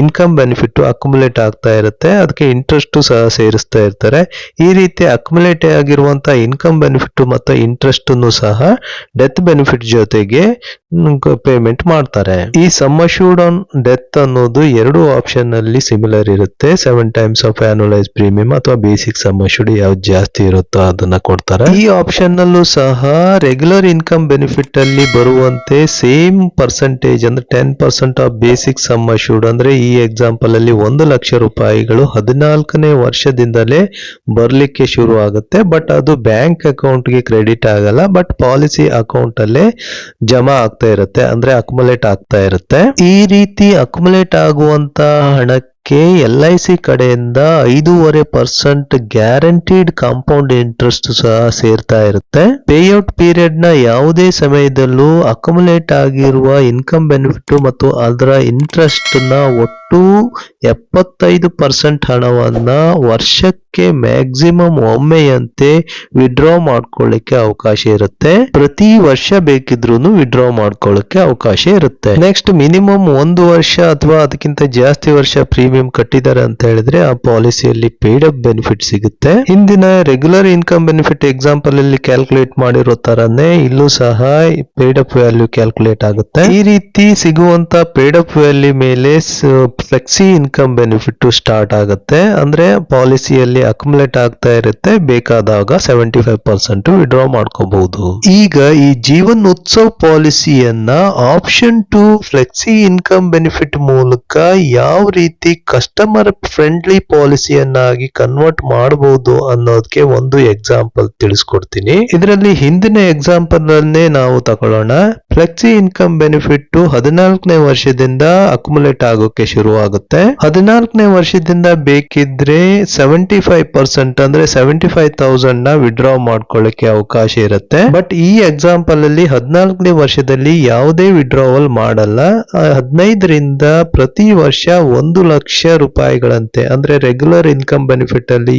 ಇನ್ಕಮ್ ಬೆನಿಫಿಟ್ ಅಕ್ಯುಮುಲೇಟ್ ಆಗ್ತಾ ಇರುತ್ತೆ. ಅದಕ್ಕೆ ಇಂಟ್ರೆಸ್ಟ್ ಸಹ ಸೇರಿಸ್ತಾ ಇರ್ತಾರೆ. ಈ ರೀತಿ ಅಕ್ಯುಮುಲೇಟ್ ಆಗಿರುವಂತಹ ಇನ್ಕಮ್ ಬೆನಿಫಿಟ್ ಮತ್ತು ಇಂಟ್ರೆಸ್ಟ್ ಸಹ ಡೆತ್ ಬೆನಿಫಿಟ್ ಜೊತೆಗೆ ಪೇಮೆಂಟ್ ಮಾಡ್ತಾರೆ. ಈ ಸಮ್ ಶೂಡ್ ಆನ್ ಡೆತ್ ಅನ್ನೋದು ಎರಡು ಆಪ್ಷನ್ ಅಲ್ಲಿ ಸಿಮಿಲರ್ ಇರುತ್ತೆ. Seven times of annualised premium ಅಥವಾ ಬೇಸಿಕ್ ಸಮ್ ಶೂಡ್ ಯಾವ್ದು ಜಾಸ್ತಿ ಇರುತ್ತೋ ಅದನ್ನ ಕೊಡ್ತಾರೆ. ಈ ಆಪ್ಷನ್ ನಲ್ಲೂ ಸಹ ರೆಗ್ಯುಲರ್ ಇನ್ಕಮ್ ಬೆನಿಫಿಟ್ ಅಲ್ಲಿ ಬರುವಂತೆ ಸೇಮ್ ಪರ್ಸೆಂಟೇಜ್ ಅಂದ್ರೆ ten percent of basic sum assured ಅಂದ್ರೆ ಈ ಎಕ್ಸಾಂಪಲ್ ಅಲ್ಲಿ ಒಂದು ಲಕ್ಷ ರೂಪಾಯಿಗಳು ಹದಿನಾಲ್ಕನೇ ವರ್ಷದಿಂದಲೇ ಬರ್ಲಿಕ್ಕೆ ಶುರು ಆಗುತ್ತೆ. ಬಟ್ ಅದು ಬ್ಯಾಂಕ್ ಅಕೌಂಟ್ಗೆ ಕ್ರೆಡಿಟ್ ಆಗಲ್ಲ. ಬಟ್ ಪಾಲಿಸಿ ಅಕೌಂಟ್ ಅಲ್ಲೇ ಜಮಾ ಆಗ್ತಾ ಇರುತ್ತೆ. ಅಂದ್ರೆ ಅಕ್ಯುಮುಲೇಟ್ ಆಗ್ತಾ ಇರುತ್ತೆ. ಈ ರೀತಿ ಅಕ್ಯುಮುಲೇಟ್ ಆಗುವಂತ ಹಣಕ್ಕೆ ಎಲ್ ಐ ಸಿ ಕಡೆಯಿಂದ ಐದೂವರೆ ಪರ್ಸೆಂಟ್ ಗ್ಯಾರಂಟಿಡ್ ಕಾಂಪೌಂಡ್ ಇಂಟ್ರೆಸ್ಟ್ ಸಹ ಸೇರ್ತಾ ಇರುತ್ತೆ. ಪೇಔಟ್ ಪೀರಿಯಡ್ನ ಯಾವುದೇ ಸಮಯದಲ್ಲೂ ಅಕ್ಯುಮುಲೇಟ್ ಆಗಿರುವ ಇನ್ಕಮ್ ಬೆನಿಫಿಟ್ ಮತ್ತು ಅದರ ಇಂಟ್ರೆಸ್ಟ್ನ ಒಟ್ಟು ಎಪ್ಪತ್ತೈದು ಪರ್ಸೆಂಟ್ ಹಣವನ್ನ ವರ್ಷಕ್ಕೆ ಮ್ಯಾಕ್ಸಿಮಮ್ ಒಮ್ಮೆಯಂತೆ ವಿಡ್ರಾ ಮಾಡ್ಕೊಳ್ಳಿಕ್ಕೆ ಅವಕಾಶ ಇರುತ್ತೆ. ಪ್ರತಿ ವರ್ಷ ಬೇಕಿದ್ರೂ ವಿಡ್ರಾ ಮಾಡ್ಕೊಳ್ಳಿಕ್ಕೆ ಅವಕಾಶ ಇರುತ್ತೆ. ನೆಕ್ಸ್ಟ್ ಮಿನಿಮಮ್ ಒಂದು ವರ್ಷ ಅಥವಾ ಅದಕ್ಕಿಂತ ಜಾಸ್ತಿ ವರ್ಷ ಪ್ರೀಮಿಯಂ ಕಟ್ಟಿದ್ದಾರೆ ಅಂತ ಹೇಳಿದ್ರೆ ಆ ಪಾಲಿಸಿಯಲ್ಲಿ ಪೇಡ್ ಅಪ್ ಬೆನಿಫಿಟ್ ಸಿಗುತ್ತೆ. ಹಿಂದಿನ ರೆಗ್ಯುಲರ್ ಇನ್ಕಮ್ ಬೆನಿಫಿಟ್ ಎಕ್ಸಾಂಪಲ್ ಅಲ್ಲಿ ಕ್ಯಾಲ್ಕುಲೇಟ್ ಮಾಡಿರೋ ತರನೇ ಇಲ್ಲೂ ಸಹ ಪೇಡ್ ಅಪ್ ವ್ಯಾಲ್ಯೂ ಕ್ಯಾಲ್ಕುಲೇಟ್ ಆಗುತ್ತೆ. ಈ ರೀತಿ ಸಿಗುವಂತ ಪೇಡ್ ಅಪ್ ವ್ಯಾಲ್ಯೂ ಮೇಲೆ ಫ್ಲೆಕ್ಸಿ ಇನ್ಕಮ್ ಬೆನಿಫಿಟ್ ಸ್ಟಾರ್ಟ್ ಆಗುತ್ತೆ. ಅಂದ್ರೆ ಪಾಲಿಸಿಯಲ್ಲಿ ಅಕ್ಯುಮುಲೇಟ್ ಆಗ್ತಾ ಇರುತ್ತೆ. ಬೇಕಾದಾಗ ಸೆವೆಂಟಿ ಫೈವ್ ಪರ್ಸೆಂಟ್ ವಿಡ್ರಾ ಮಾಡ್ಕೋಬಹುದು ಈಗ ಈ ಜೀವನ್ ಉತ್ಸವ್ ಪಾಲಿಸಿಯನ್ನ option two flexi income benefit ಮೂಲಕ ಯಾವ ರೀತಿ ಕಸ್ಟಮರ್ ಫ್ರೆಂಡ್ಲಿ ಪಾಲಿಸಿಯನ್ನಾಗಿ ಕನ್ವರ್ಟ್ ಮಾಡಬಹುದು ಅನ್ನೋದಕ್ಕೆ ಒಂದು ಎಕ್ಸಾಂಪಲ್ ತಿಳಿಸ್ಕೊಡ್ತೀನಿ. ಇದರಲ್ಲಿ ಹಿಂದಿನ ಎಕ್ಸಾಂಪಲ್ ಅನ್ನೇ ನಾವು ತಗೊಳ್ಳೋಣ. ಫ್ಲೆಕ್ಸಿ ಇನ್ಕಮ್ ಬೆನಿಫಿಟ್ ಹದಿನಾಲ್ಕನೇ ವರ್ಷದಿಂದ ಅಕ್ಯುಮುಲೇಟ್ ಆಗೋಕೆ ಶುರು ಆಗುತ್ತೆ ಹದಿನಾಲ್ಕನೇ ವರ್ಷದಿಂದ ಬೇಕಿದ್ರೆ ಸೆವೆಂಟಿ ಫೈವ್ ಪರ್ಸೆಂಟ್ ಅಂದ್ರೆ ಸೆವೆಂಟಿ ಫೈವ್ ತೌಸಂಡ್ನ ವಿಡ್ರಾ ಮಾಡ್ಕೊಳ್ಳಿಕ್ಕೆ ಅವಕಾಶ ಇರುತ್ತೆ. ಬಟ್ ಈ ಎಕ್ಸಾಂಪಲ್ ಅಲ್ಲಿ ಹದಿನಾಲ್ಕನೇ ವರ್ಷದಲ್ಲಿ ಯಾವುದೇ ವಿಡ್ರಾವಲ್ ಮಾಡಲ್ಲ. ಹದಿನೈದರಿಂದ ಪ್ರತಿ ವರ್ಷ ಒಂದು ಲಕ್ಷ ರೂಪಾಯಿಗಳಂತೆ, ಅಂದ್ರೆ ರೆಗ್ಯುಲರ್ ಇನ್ಕಮ್ ಬೆನಿಫಿಟ್ ಅಲ್ಲಿ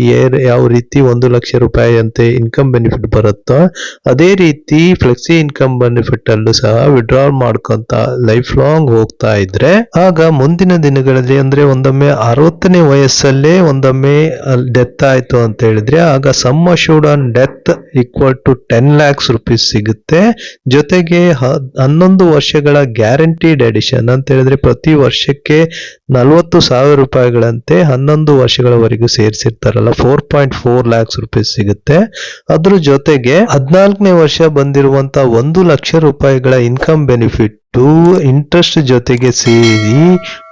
ಯಾವ ರೀತಿ ಒಂದು ಲಕ್ಷ ರೂಪಾಯಿ ಅಂತೆ ಇನ್ಕಮ್ ಬೆನಿಫಿಟ್ ಬರುತ್ತೋ, ಅದೇ ರೀತಿ ಫ್ಲೆಕ್ಸಿ ಇನ್ಕಮ್ ಬೆನಿಫಿಟ್ ಅಲ್ಲೂ ಸಹ ವಿಡ್ರಾ ಮಾಡ್ಕೊಂತ ಲೈಫ್ ಲಾಂಗ್ ಹೋಗ್ತಾ ಇದ್ರೆ, ಆಗ ಮುಂದಿನ ದಿನಗಳಲ್ಲಿ ಅಂದ್ರೆ ಒಂದೊಮ್ಮೆ ಅರವತ್ತನೇ ವಯಸ್ಸಲ್ಲೇ ಒಂದೊಮ್ಮೆ ಡೆತ್ ಆಯ್ತು ಅಂತ ಹೇಳಿದ್ರೆ ಆಗ sum assured on death equal to ten lakhs rupees ಸಿಗುತ್ತೆ. ಜೊತೆಗೆ ಹನ್ನೊಂದು ವರ್ಷಗಳ ಗ್ಯಾರಂಟಿಡ್ ಎಡಿಷನ್ ಅಂತ ಹೇಳಿದ್ರೆ ಪ್ರತಿ ವರ್ಷಕ್ಕೆ ನಲವತ್ತು ಸಾವಿರ ರೂಪಾಯಿಗಳಂತೆ ಹನ್ನೊಂದು ವರ್ಷಗಳವರೆಗೂ ಸೇರಿಸಿರ್ತಾರಲ್ಲ four point four lakhs rupees ಸಿಗುತ್ತೆ. ಅದ್ರ ಜೊತೆಗೆ ಹದಿನಾಲ್ಕನೇ ವರ್ಷ ಬಂದಿರುವಂತ ಒಂದು ಲಕ್ಷ ರೂಪಾಯಿಗಳ ಇನ್ಕಮ್ ಬೆನಿಫಿಟ್ ಇಂಟ್ರೆಸ್ಟ್ ಜೊತೆಗೆ ಸೇರಿ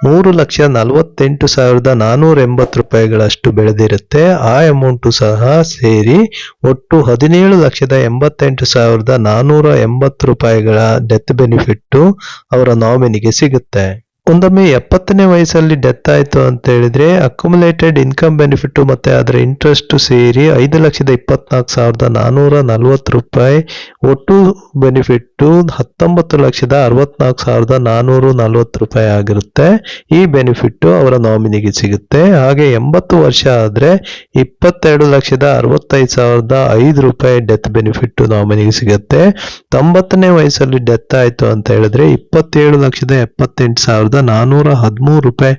ಮೂರು ಲಕ್ಷ ನಲವತ್ತೆಂಟು ಸಾವಿರದ ನಾನೂರ ಎಂಬತ್ತು ರೂಪಾಯಿಗಳಷ್ಟು ಬೆಳೆದಿರುತ್ತೆ. ಆ ಅಮೌಂಟು ಸಹ ಸೇರಿ ಒಟ್ಟು ಹದಿನೇಳು ಲಕ್ಷದ ಎಂಬತ್ತೆಂಟು ಸಾವಿರದ ನಾನೂರ ಎಂಬತ್ತು ರೂಪಾಯಿಗಳ ಡೆತ್ ಬೆನಿಫಿಟ್ಟು ಅವರ ನಾಮಿನಿಗೆ ಸಿಗುತ್ತೆ. ಒಂದೊಮ್ಮೆ ಎಪ್ಪತ್ತನೇ ವಯಸ್ಸಲ್ಲಿ ಡೆತ್ ಆಯಿತು ಅಂತ ಹೇಳಿದ್ರೆ ಅಕ್ಯುಮುಲೇಟೆಡ್ ಇನ್ಕಮ್ ಬೆನಿಫಿಟ್ಟು ಮತ್ತೆ ಅದರ ಇಂಟ್ರೆಸ್ಟು ಸೇರಿ ಐದು ಲಕ್ಷದ ಇಪ್ಪತ್ನಾಲ್ಕು ಸಾವಿರದ ನಾನೂರ ನಲವತ್ತು ರೂಪಾಯಿ, ಒಟ್ಟು ಬೆನಿಫಿಟ್ಟು ಹತ್ತೊಂಬತ್ತು ಲಕ್ಷದ ಅರವತ್ನಾಲ್ಕು ಸಾವಿರದ ನಾನ್ನೂರು ನಲವತ್ತು ರೂಪಾಯಿ ಆಗಿರುತ್ತೆ. ಈ ಬೆನಿಫಿಟ್ಟು ಅವರ ನಾಮಿನಿಗೆ ಸಿಗುತ್ತೆ. ಹಾಗೆ ಎಂಬತ್ತು ವರ್ಷ ಆದರೆ ಇಪ್ಪತ್ತೆರಡು ಲಕ್ಷದ ಅರವತ್ತೈದು ಸಾವಿರದ ಐದು ರೂಪಾಯಿ ಡೆತ್ ಬೆನಿಫಿಟ್ಟು ನಾಮಿನಿಗೆ ಸಿಗುತ್ತೆ. ತೊಂಬತ್ತನೇ ವಯಸ್ಸಲ್ಲಿ ಡೆತ್ ಆಯಿತು ಅಂತ ಹೇಳಿದ್ರೆ ಇಪ್ಪತ್ತೇಳು ಲಕ್ಷದ ಎಪ್ಪತ್ತೆಂಟು ಸಾವಿರದ ನಾನೂರ ಹದಿಮೂರು ರೂಪಾಯಿ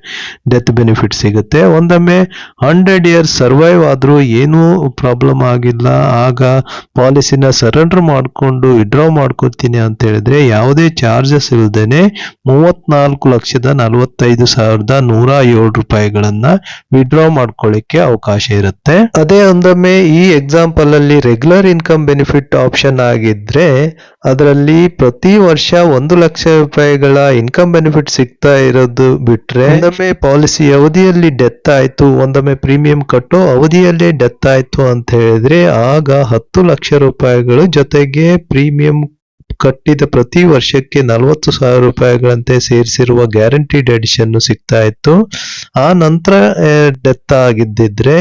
ಡೆತ್ ಬೆನಿಫಿಟ್ ಸಿಗುತ್ತೆ. ಒಂದೊಮ್ಮೆ ಹಂಡ್ರೆಡ್ ಇಯರ್ಸ್ ಸರ್ವೈವ್ ಆದರೂ ಏನೂ ಪ್ರಾಬ್ಲಮ್ ಆಗಿಲ್ಲ. ಆಗ ಪಾಲಿಸಿನ ಸರೆಂಡರ್ ಮಾಡಿಕೊಂಡು ವಿಡ್ರಾ ಮಾಡ್ಕೊತೀನಿ ಅಂತ ಹೇಳಿದ್ರೆ ಯಾವುದೇ ಚಾರ್ಜಸ್ ಇಲ್ಲದೇನೆ ಮೂವತ್ನಾಲ್ಕು ಲಕ್ಷದ ನಲವತ್ತೈದು ಸಾವಿರದ ನೂರ ಏಳು ರೂಪಾಯಿಗಳನ್ನ ವಿಡ್ರಾ ಮಾಡ್ಕೊಳ್ಳಿಕ್ಕೆ ಅವಕಾಶ ಇರುತ್ತೆ. ಅದೇ ಒಂದೊಮ್ಮೆ ಈ ಎಕ್ಸಾಂಪಲ್ ಅಲ್ಲಿ ರೆಗ್ಯುಲರ್ ಇನ್ಕಮ್ ಬೆನಿಫಿಟ್ ಆಪ್ಷನ್ ಆಗಿದ್ರೆ ಅದರಲ್ಲಿ ಪ್ರತಿ ವರ್ಷ ಒಂದು ಲಕ್ಷ ರೂಪಾಯಿಗಳ ಇನ್ಕಮ್ ಬೆನಿಫಿಟ್ ಸಿಗ್ತಾ ಇರೋದು ಬಿಟ್ರೆ ಒಂದೊಮ್ಮೆ ಪಾಲಿಸಿ ಅವಧಿಯಲ್ಲಿ ಡೆತ್ ಆಯ್ತು, ಒಂದೊಮ್ಮೆ ಪ್ರೀಮಿಯಂ ಕಟ್ಟೋ ಅವಧಿಯಲ್ಲೇ ಡೆತ್ ಆಯ್ತು ಅಂತ ಹೇಳಿದ್ರೆ ಆಗ ಹತ್ತು ಲಕ್ಷ ರೂಪಾಯಿಗಳು ಜೊತೆಗೆ ಪ್ರೀಮಿಯಂ ಕಟ್ಟಿದ ಪ್ರತಿ ವರ್ಷಕ್ಕೆ ನಲವತ್ತು ಸಾವಿರ ರೂಪಾಯಿಗಳಂತೆ ಸೇರಿಸಿರುವ ಗ್ಯಾರಂಟಿಡ್ ಎಡಿಷನ್ ಸಿಗ್ತಾ ಇತ್ತು. ಆ ನಂತರ ಡೆತ್ ಆಗಿದ್ದಿದ್ರೆ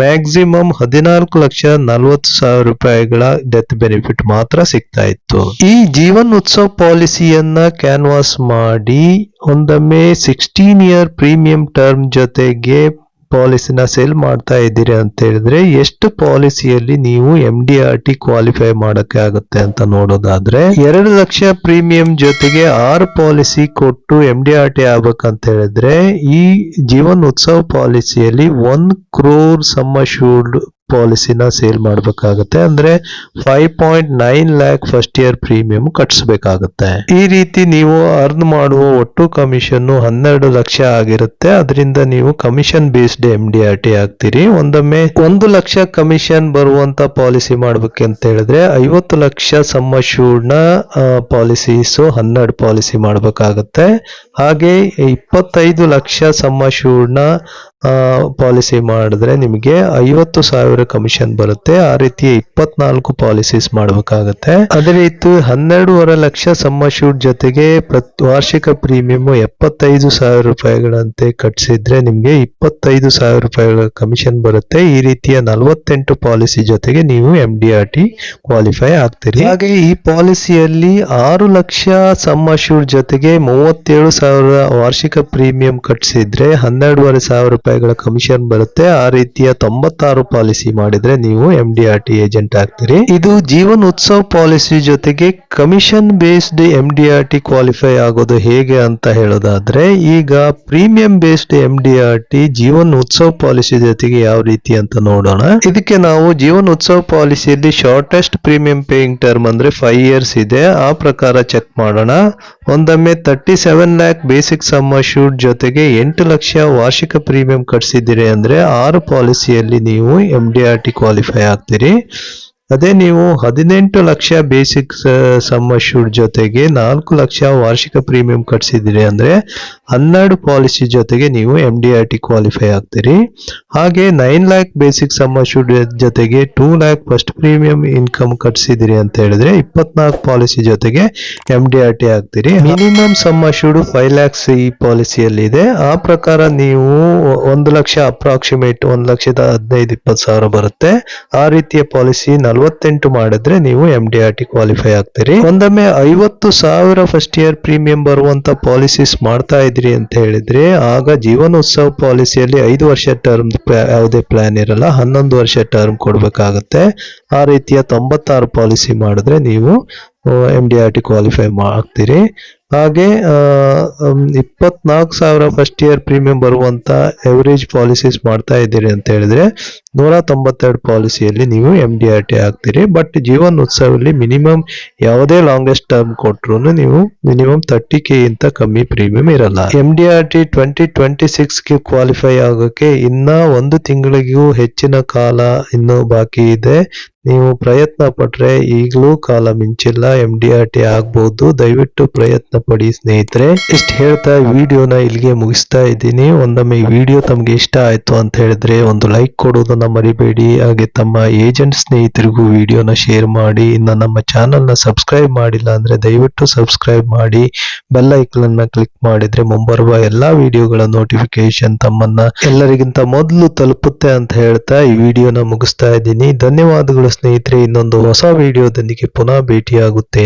ಮ್ಯಾಕ್ಸಿಮಮ್ ಹದಿನಾಲ್ಕು ಲಕ್ಷ ನಲವತ್ತು ಸಾವಿರ ರೂಪಾಯಿಗಳ ಡೆತ್ ಬೆನಿಫಿಟ್ ಮಾತ್ರ ಸಿಗ್ತಾ ಇತ್ತು. ಈ ಜೀವನ್ ಉತ್ಸವ್ ಪಾಲಿಸಿಯನ್ನ ಕ್ಯಾನ್ವಾಸ್ ಮಾಡಿ, ಒಂದೊಮ್ಮೆ ಸಿಕ್ಸ್ಟೀನ್ ಇಯರ್ ಪ್ರೀಮಿಯಂ ಟರ್ಮ್ ಜೊತೆಗೆ ಪಾಲಿಸಿನ ಸೇಲ್ ಮಾಡ್ತಾ ಇದ್ದೀರಿ ಅಂತ ಹೇಳಿದ್ರೆ, ಎಷ್ಟು ಪಾಲಿಸಿಯಲ್ಲಿ ನೀವು M D R T qualify ಮಾಡಕ್ಕೆ ಆಗುತ್ತೆ ಅಂತ ನೋಡೋದಾದ್ರೆ, ಎರಡು ಲಕ್ಷ ಪ್ರೀಮಿಯಂ ಜೊತೆಗೆ ಆರು ಪಾಲಿಸಿ ಕೊಟ್ಟು ಎಂ ಡಿ ಆರ್ ಟಿ ಆಗ್ಬೇಕಂತ ಹೇಳಿದ್ರೆ, ಈ ಜೀವನ್ ಉತ್ಸವ ಪಾಲಿಸಿಯಲ್ಲಿ ಒನ್ ಕ್ರೋರ್ ಸಮ್ ಅಶ್ಯೂರ್ಡ್ ಪಾಲಿಸಿನ ಸೇಲ್ ಮಾಡಬೇಕಾಗುತ್ತೆ. ಅಂದ್ರೆ five point nine lakh first year premium ಕಟ್ಸ್ಬೇಕಾಗುತ್ತೆ. ಈ ರೀತಿ ನೀವು ಅರ್ನ್ ಮಾಡುವ ಒಟ್ಟು ಕಮಿಷನ್ ಹನ್ನೆರಡು ಲಕ್ಷ ಆಗಿರುತ್ತೆ. ಅದರಿಂದ ನೀವು commission based M D R T ಆಗ್ತೀರಿ. ಒಂದೊಮ್ಮೆ ಒಂದು ಲಕ್ಷ ಕಮಿಷನ್ ಬರುವಂತ ಪಾಲಿಸಿ ಮಾಡ್ಬೇಕಂತ ಹೇಳಿದ್ರೆ ಐವತ್ತು ಲಕ್ಷ ಸಮ್ಮ ನ ಪಾಲಿಸೀಸ್ ಹನ್ನೆರಡು ಪಾಲಿಸಿ ಮಾಡಬೇಕಾಗುತ್ತೆ. ಹಾಗೆ ಇಪ್ಪತ್ತೈದು ಲಕ್ಷ ಸಮ್ಮ ನ ಪಾಲಿಸಿ ಮಾಡಿದ್ರೆ ನಿಮಗೆ ಐವತ್ತು ಸಾವಿರ ಕಮಿಷನ್ ಬರುತ್ತೆ. ಆ ರೀತಿ ಇಪ್ಪತ್ನಾಲ್ಕು ಪಾಲಿಸೀಸ್ ಮಾಡಬೇಕಾಗತ್ತೆ. ಅದೇ ರೀತಿ ಹನ್ನೆರಡೂವರೆ ಲಕ್ಷ ಸಮ್ ಜೊತೆಗೆ ಪ್ರತ್, ವಾರ್ಷಿಕ ಪ್ರೀಮಿಯಂ ಎಪ್ಪತ್ತೈದು ಸಾವಿರ ರೂಪಾಯಿಗಳಂತೆ ಕಟ್ಸಿದ್ರೆ ನಿಮಗೆ ಇಪ್ಪತ್ತೈದು ಸಾವಿರ ರೂಪಾಯಿಗಳ ಕಮಿಷನ್ ಬರುತ್ತೆ. ಈ ರೀತಿಯ ನಲವತ್ತೆಂಟು ಪಾಲಿಸಿ ಜೊತೆಗೆ ನೀವು M D R T qualify ಆಗ್ತೀರಿ. ಹಾಗೆ ಈ ಪಾಲಿಸಿಯಲ್ಲಿ ಆರು ಲಕ್ಷ ಸಮ್ಮ ಶೂಟ್ ಜೊತೆಗೆ ಮೂವತ್ತೇಳು ಸಾವಿರ ವಾರ್ಷಿಕ ಪ್ರೀಮಿಯಂ ಕಟ್ಸಿದ್ರೆ ಹನ್ನೆರಡೂವರೆ ಸಾವಿರ ರೂಪಾಯಿಗಳ ಕಮಿಷನ್ ಬರುತ್ತೆ. ಆ ರೀತಿಯ ತೊಂಬತ್ತಾರು ಪಾಲಿಸಿ ಮಾಡಿದ್ರೆ ನೀವು M D R T agent ಆಗ್ತೀರಿ. ಇದು ಜೀವನ್ ಉತ್ಸವ್ ಪಾಲಿಸಿ ಜೊತೆಗೆ commission based M R T qualify ಆಗೋದು ಹೇಗೆ ಅಂತ ಹೇಳೋದಾದ್ರೆ, ಈಗ premium based M D R T Jeevan Utsav policy ಜೊತೆಗೆ ಯಾವ ರೀತಿ ಅಂತ ನೋಡೋಣ. ಇದಕ್ಕೆ ನಾವು ಜೀವನ್ ಉತ್ಸವ್ ಪಾಲಿಸಿಯಲ್ಲಿ ಶಾರ್ಟೆಸ್ಟ್ ಪ್ರೀಮಿಯಂ ಪೇಯಿಂಗ್ ಟರ್ಮ್ ಅಂದ್ರೆ ಫೈವ್ ಇಯರ್ಸ್ ಇದೆ. ಆ ಪ್ರಕಾರ ಚೆಕ್ ಮಾಡೋಣ. ಒಂದೊಮ್ಮೆ thirty seven lakh basic sum assured ಜೊತೆಗೆ ಎಂಟು ಲಕ್ಷ ವಾರ್ಷಿಕ ಪ್ರೀಮಿಯಂ ಕಟ್ಸಿದ್ದೀರಿ ಅಂದ್ರೆ ಆರು ಪಾಲಿಸಿಯಲ್ಲಿ ನೀವು M D R T qualify ಆಗ್ತೀರಿ. ಅದೇ ನೀವು ಹದಿನೆಂಟು ಲಕ್ಷ ಬೇಸಿಕ್ ಸಮ್ ಶೂಡ್ ಜೊತೆಗೆ ನಾಲ್ಕು ಲಕ್ಷ ವಾರ್ಷಿಕ ಪ್ರೀಮಿಯಂ ಕಟ್ಸಿದಿರಿ ಅಂದ್ರೆ ಹನ್ನೆರಡು ಪಾಲಿಸಿ ಜೊತೆಗೆ ನೀವು M D R T qualify ಆಗ್ತೀರಿ. ಹಾಗೆ nine lakh basic sum assured ಜೊತೆಗೆ two lakh first premium income ಕಟ್ಸಿದಿರಿ ಅಂತ ಹೇಳಿದ್ರೆ ಇಪ್ಪತ್ನಾಲ್ಕು ಪಾಲಿಸಿ ಜೊತೆಗೆ M D R T ಆಗ್ತೀರಿ. Minimum sum assured five lakhs ಈ ಪಾಲಿಸಿಯಲ್ಲಿ ಇದೆ ಆ ಪ್ರಕಾರ ನೀವು ಒಂದು ಲಕ್ಷ ಅಪ್ರಾಕ್ಸಿಮೇಟ್ ಒಂದು ಲಕ್ಷದ ಹದಿನೈದು ಇಪ್ಪತ್ತು ಸಾವಿರ ಬರುತ್ತೆ. ಆ ರೀತಿಯ ಪಾಲಿಸಿ ನಲವತ್ತೆಂಟು ಮಾಡಿದ್ರೆ ನೀವು M D R T qualify ಆಗ್ತೀರಿ. ಒಂದೊಮ್ಮೆ ಐವತ್ತು ಸಾವಿರ ಫಸ್ಟ್ ಇಯರ್ ಪ್ರೀಮಿಯಂ ಬರುವಂತ ಪಾಲಿಸೀಸ್ ಮಾಡ್ತಾ ಇದ್ರಿ ಅಂತ ಹೇಳಿದ್ರೆ, ಆಗ ಜೀವನೋತ್ಸವ ಪಾಲಿಸಿಯಲ್ಲಿ ಐದು ವರ್ಷ ಟರ್ಮ್ ಯಾವುದೇ ಪ್ಲಾನ್ ಇರಲ್ಲ, ಹನ್ನೊಂದು ವರ್ಷ ಟರ್ಮ್ ಕೊಡ್ಬೇಕಾಗತ್ತೆ. ಆ ರೀತಿಯ ತೊಂಬತ್ತಾರು ಪಾಲಿಸಿ ಮಾಡಿದ್ರೆ ನೀವು M D R T qualify ಆಗ್ತೀರಿ. ಹಾಗೆ ಇಪ್ಪತ್ನಾಲ್ಕು ಸಾವಿರ ಫಸ್ಟ್ ಇಯರ್ ಪ್ರೀಮಿಯಂ ಬರುವಂತ ಎವರೇಜ್ ಪಾಲಿಸೀಸ್ ಮಾಡ್ತಾ ಇದ್ದೀರಿ ಅಂತ ಹೇಳಿದ್ರೆ, ನೂರ ತೊಂಬತ್ತೆರಡು ಪಾಲಿಸಿಯಲ್ಲಿ ನೀವು ಎಂ ಡಿ ಆರ್ ಟಿ ಆಗ್ತೀರಿ. ಬಟ್ ಜೀವನ್ ಉತ್ಸವಲ್ಲಿ ಮಿನಿಮಮ್ ಯಾವುದೇ ಲಾಂಗೆಸ್ಟ್ ಟರ್ಮ್ ಕೊಟ್ಟರು ನೀವು ಮಿನಿಮಮ್ ತರ್ಟಿ ಕೆ ಇಂತ ಕಮ್ಮಿ ಪ್ರೀಮಿಯಂ ಇರಲ್ಲ. M D R T twenty twenty ಸಿಕ್ಸ್ಗೆ qualify ಆಗೋಕೆ ಇನ್ನ ಒಂದು ತಿಂಗಳಿಗೂ ಹೆಚ್ಚಿನ ಕಾಲ ಇನ್ನೂ ಬಾಕಿ ಇದೆ. ನೀವು ಪ್ರಯತ್ನ ಪಟ್ರೆ ಈಗಲೂ ಕಾಲ ಮಿಂಚಿಲ್ಲ ಎಂ ಡಿ ಆರ್ ಟಿ ಆಗ್ಬಹುದು ದಯವಿಟ್ಟು ಪ್ರಯತ್ನ ಪಡಿ ಸ್ನೇಹಿತರೆ. ಇಷ್ಟು ಹೇಳ್ತಾ ವಿಡಿಯೋನ ಇಲ್ಲಿಗೆ ಮುಗಿಸ್ತಾ ಇದ್ದೀನಿ. ಒಂದೊಮ್ಮೆ ವಿಡಿಯೋ ತಮಗೆ ಇಷ್ಟ ಆಯ್ತು ಅಂತ ಹೇಳಿದ್ರೆ ಒಂದು ಲೈಕ್ ಕೊಡೋದನ್ನ ಮರಿಬೇಡಿ. ಹಾಗೆ ತಮ್ಮ ಏಜೆಂಟ್ ಸ್ನೇಹಿತರಿಗೂ ವಿಡಿಯೋನ ಶೇರ್ ಮಾಡಿ. ಇನ್ನು ನಮ್ಮ ಚಾನಲ್ನ ಸಬ್ಸ್ಕ್ರೈಬ್ ಮಾಡಿಲ್ಲ ಅಂದ್ರೆ ದಯವಿಟ್ಟು ಸಬ್ಸ್ಕ್ರೈಬ್ ಮಾಡಿ. ಬೆಲ್ ಐಕನ್ ಕ್ಲಿಕ್ ಮಾಡಿದ್ರೆ ಮುಂಬರುವ ಎಲ್ಲಾ ವಿಡಿಯೋಗಳ ನೋಟಿಫಿಕೇಶನ್ ತಮ್ಮನ್ನ ಎಲ್ಲರಿಗಿಂತ ಮೊದಲು ತಲುಪುತ್ತೆ ಅಂತ ಹೇಳ್ತಾ ಈ ವಿಡಿಯೋನ ಮುಗಿಸ್ತಾ ಇದ್ದೀನಿ. ಧನ್ಯವಾದಗಳು ಸ್ನೇಹಿತರೆ ಇನ್ನೊಂದು ಹೊಸ ವಿಡಿಯೋದೊಂದಿಗೆ ಪುನಃ ಭೇಟಿಯಾಗುತ್ತೇನೆ.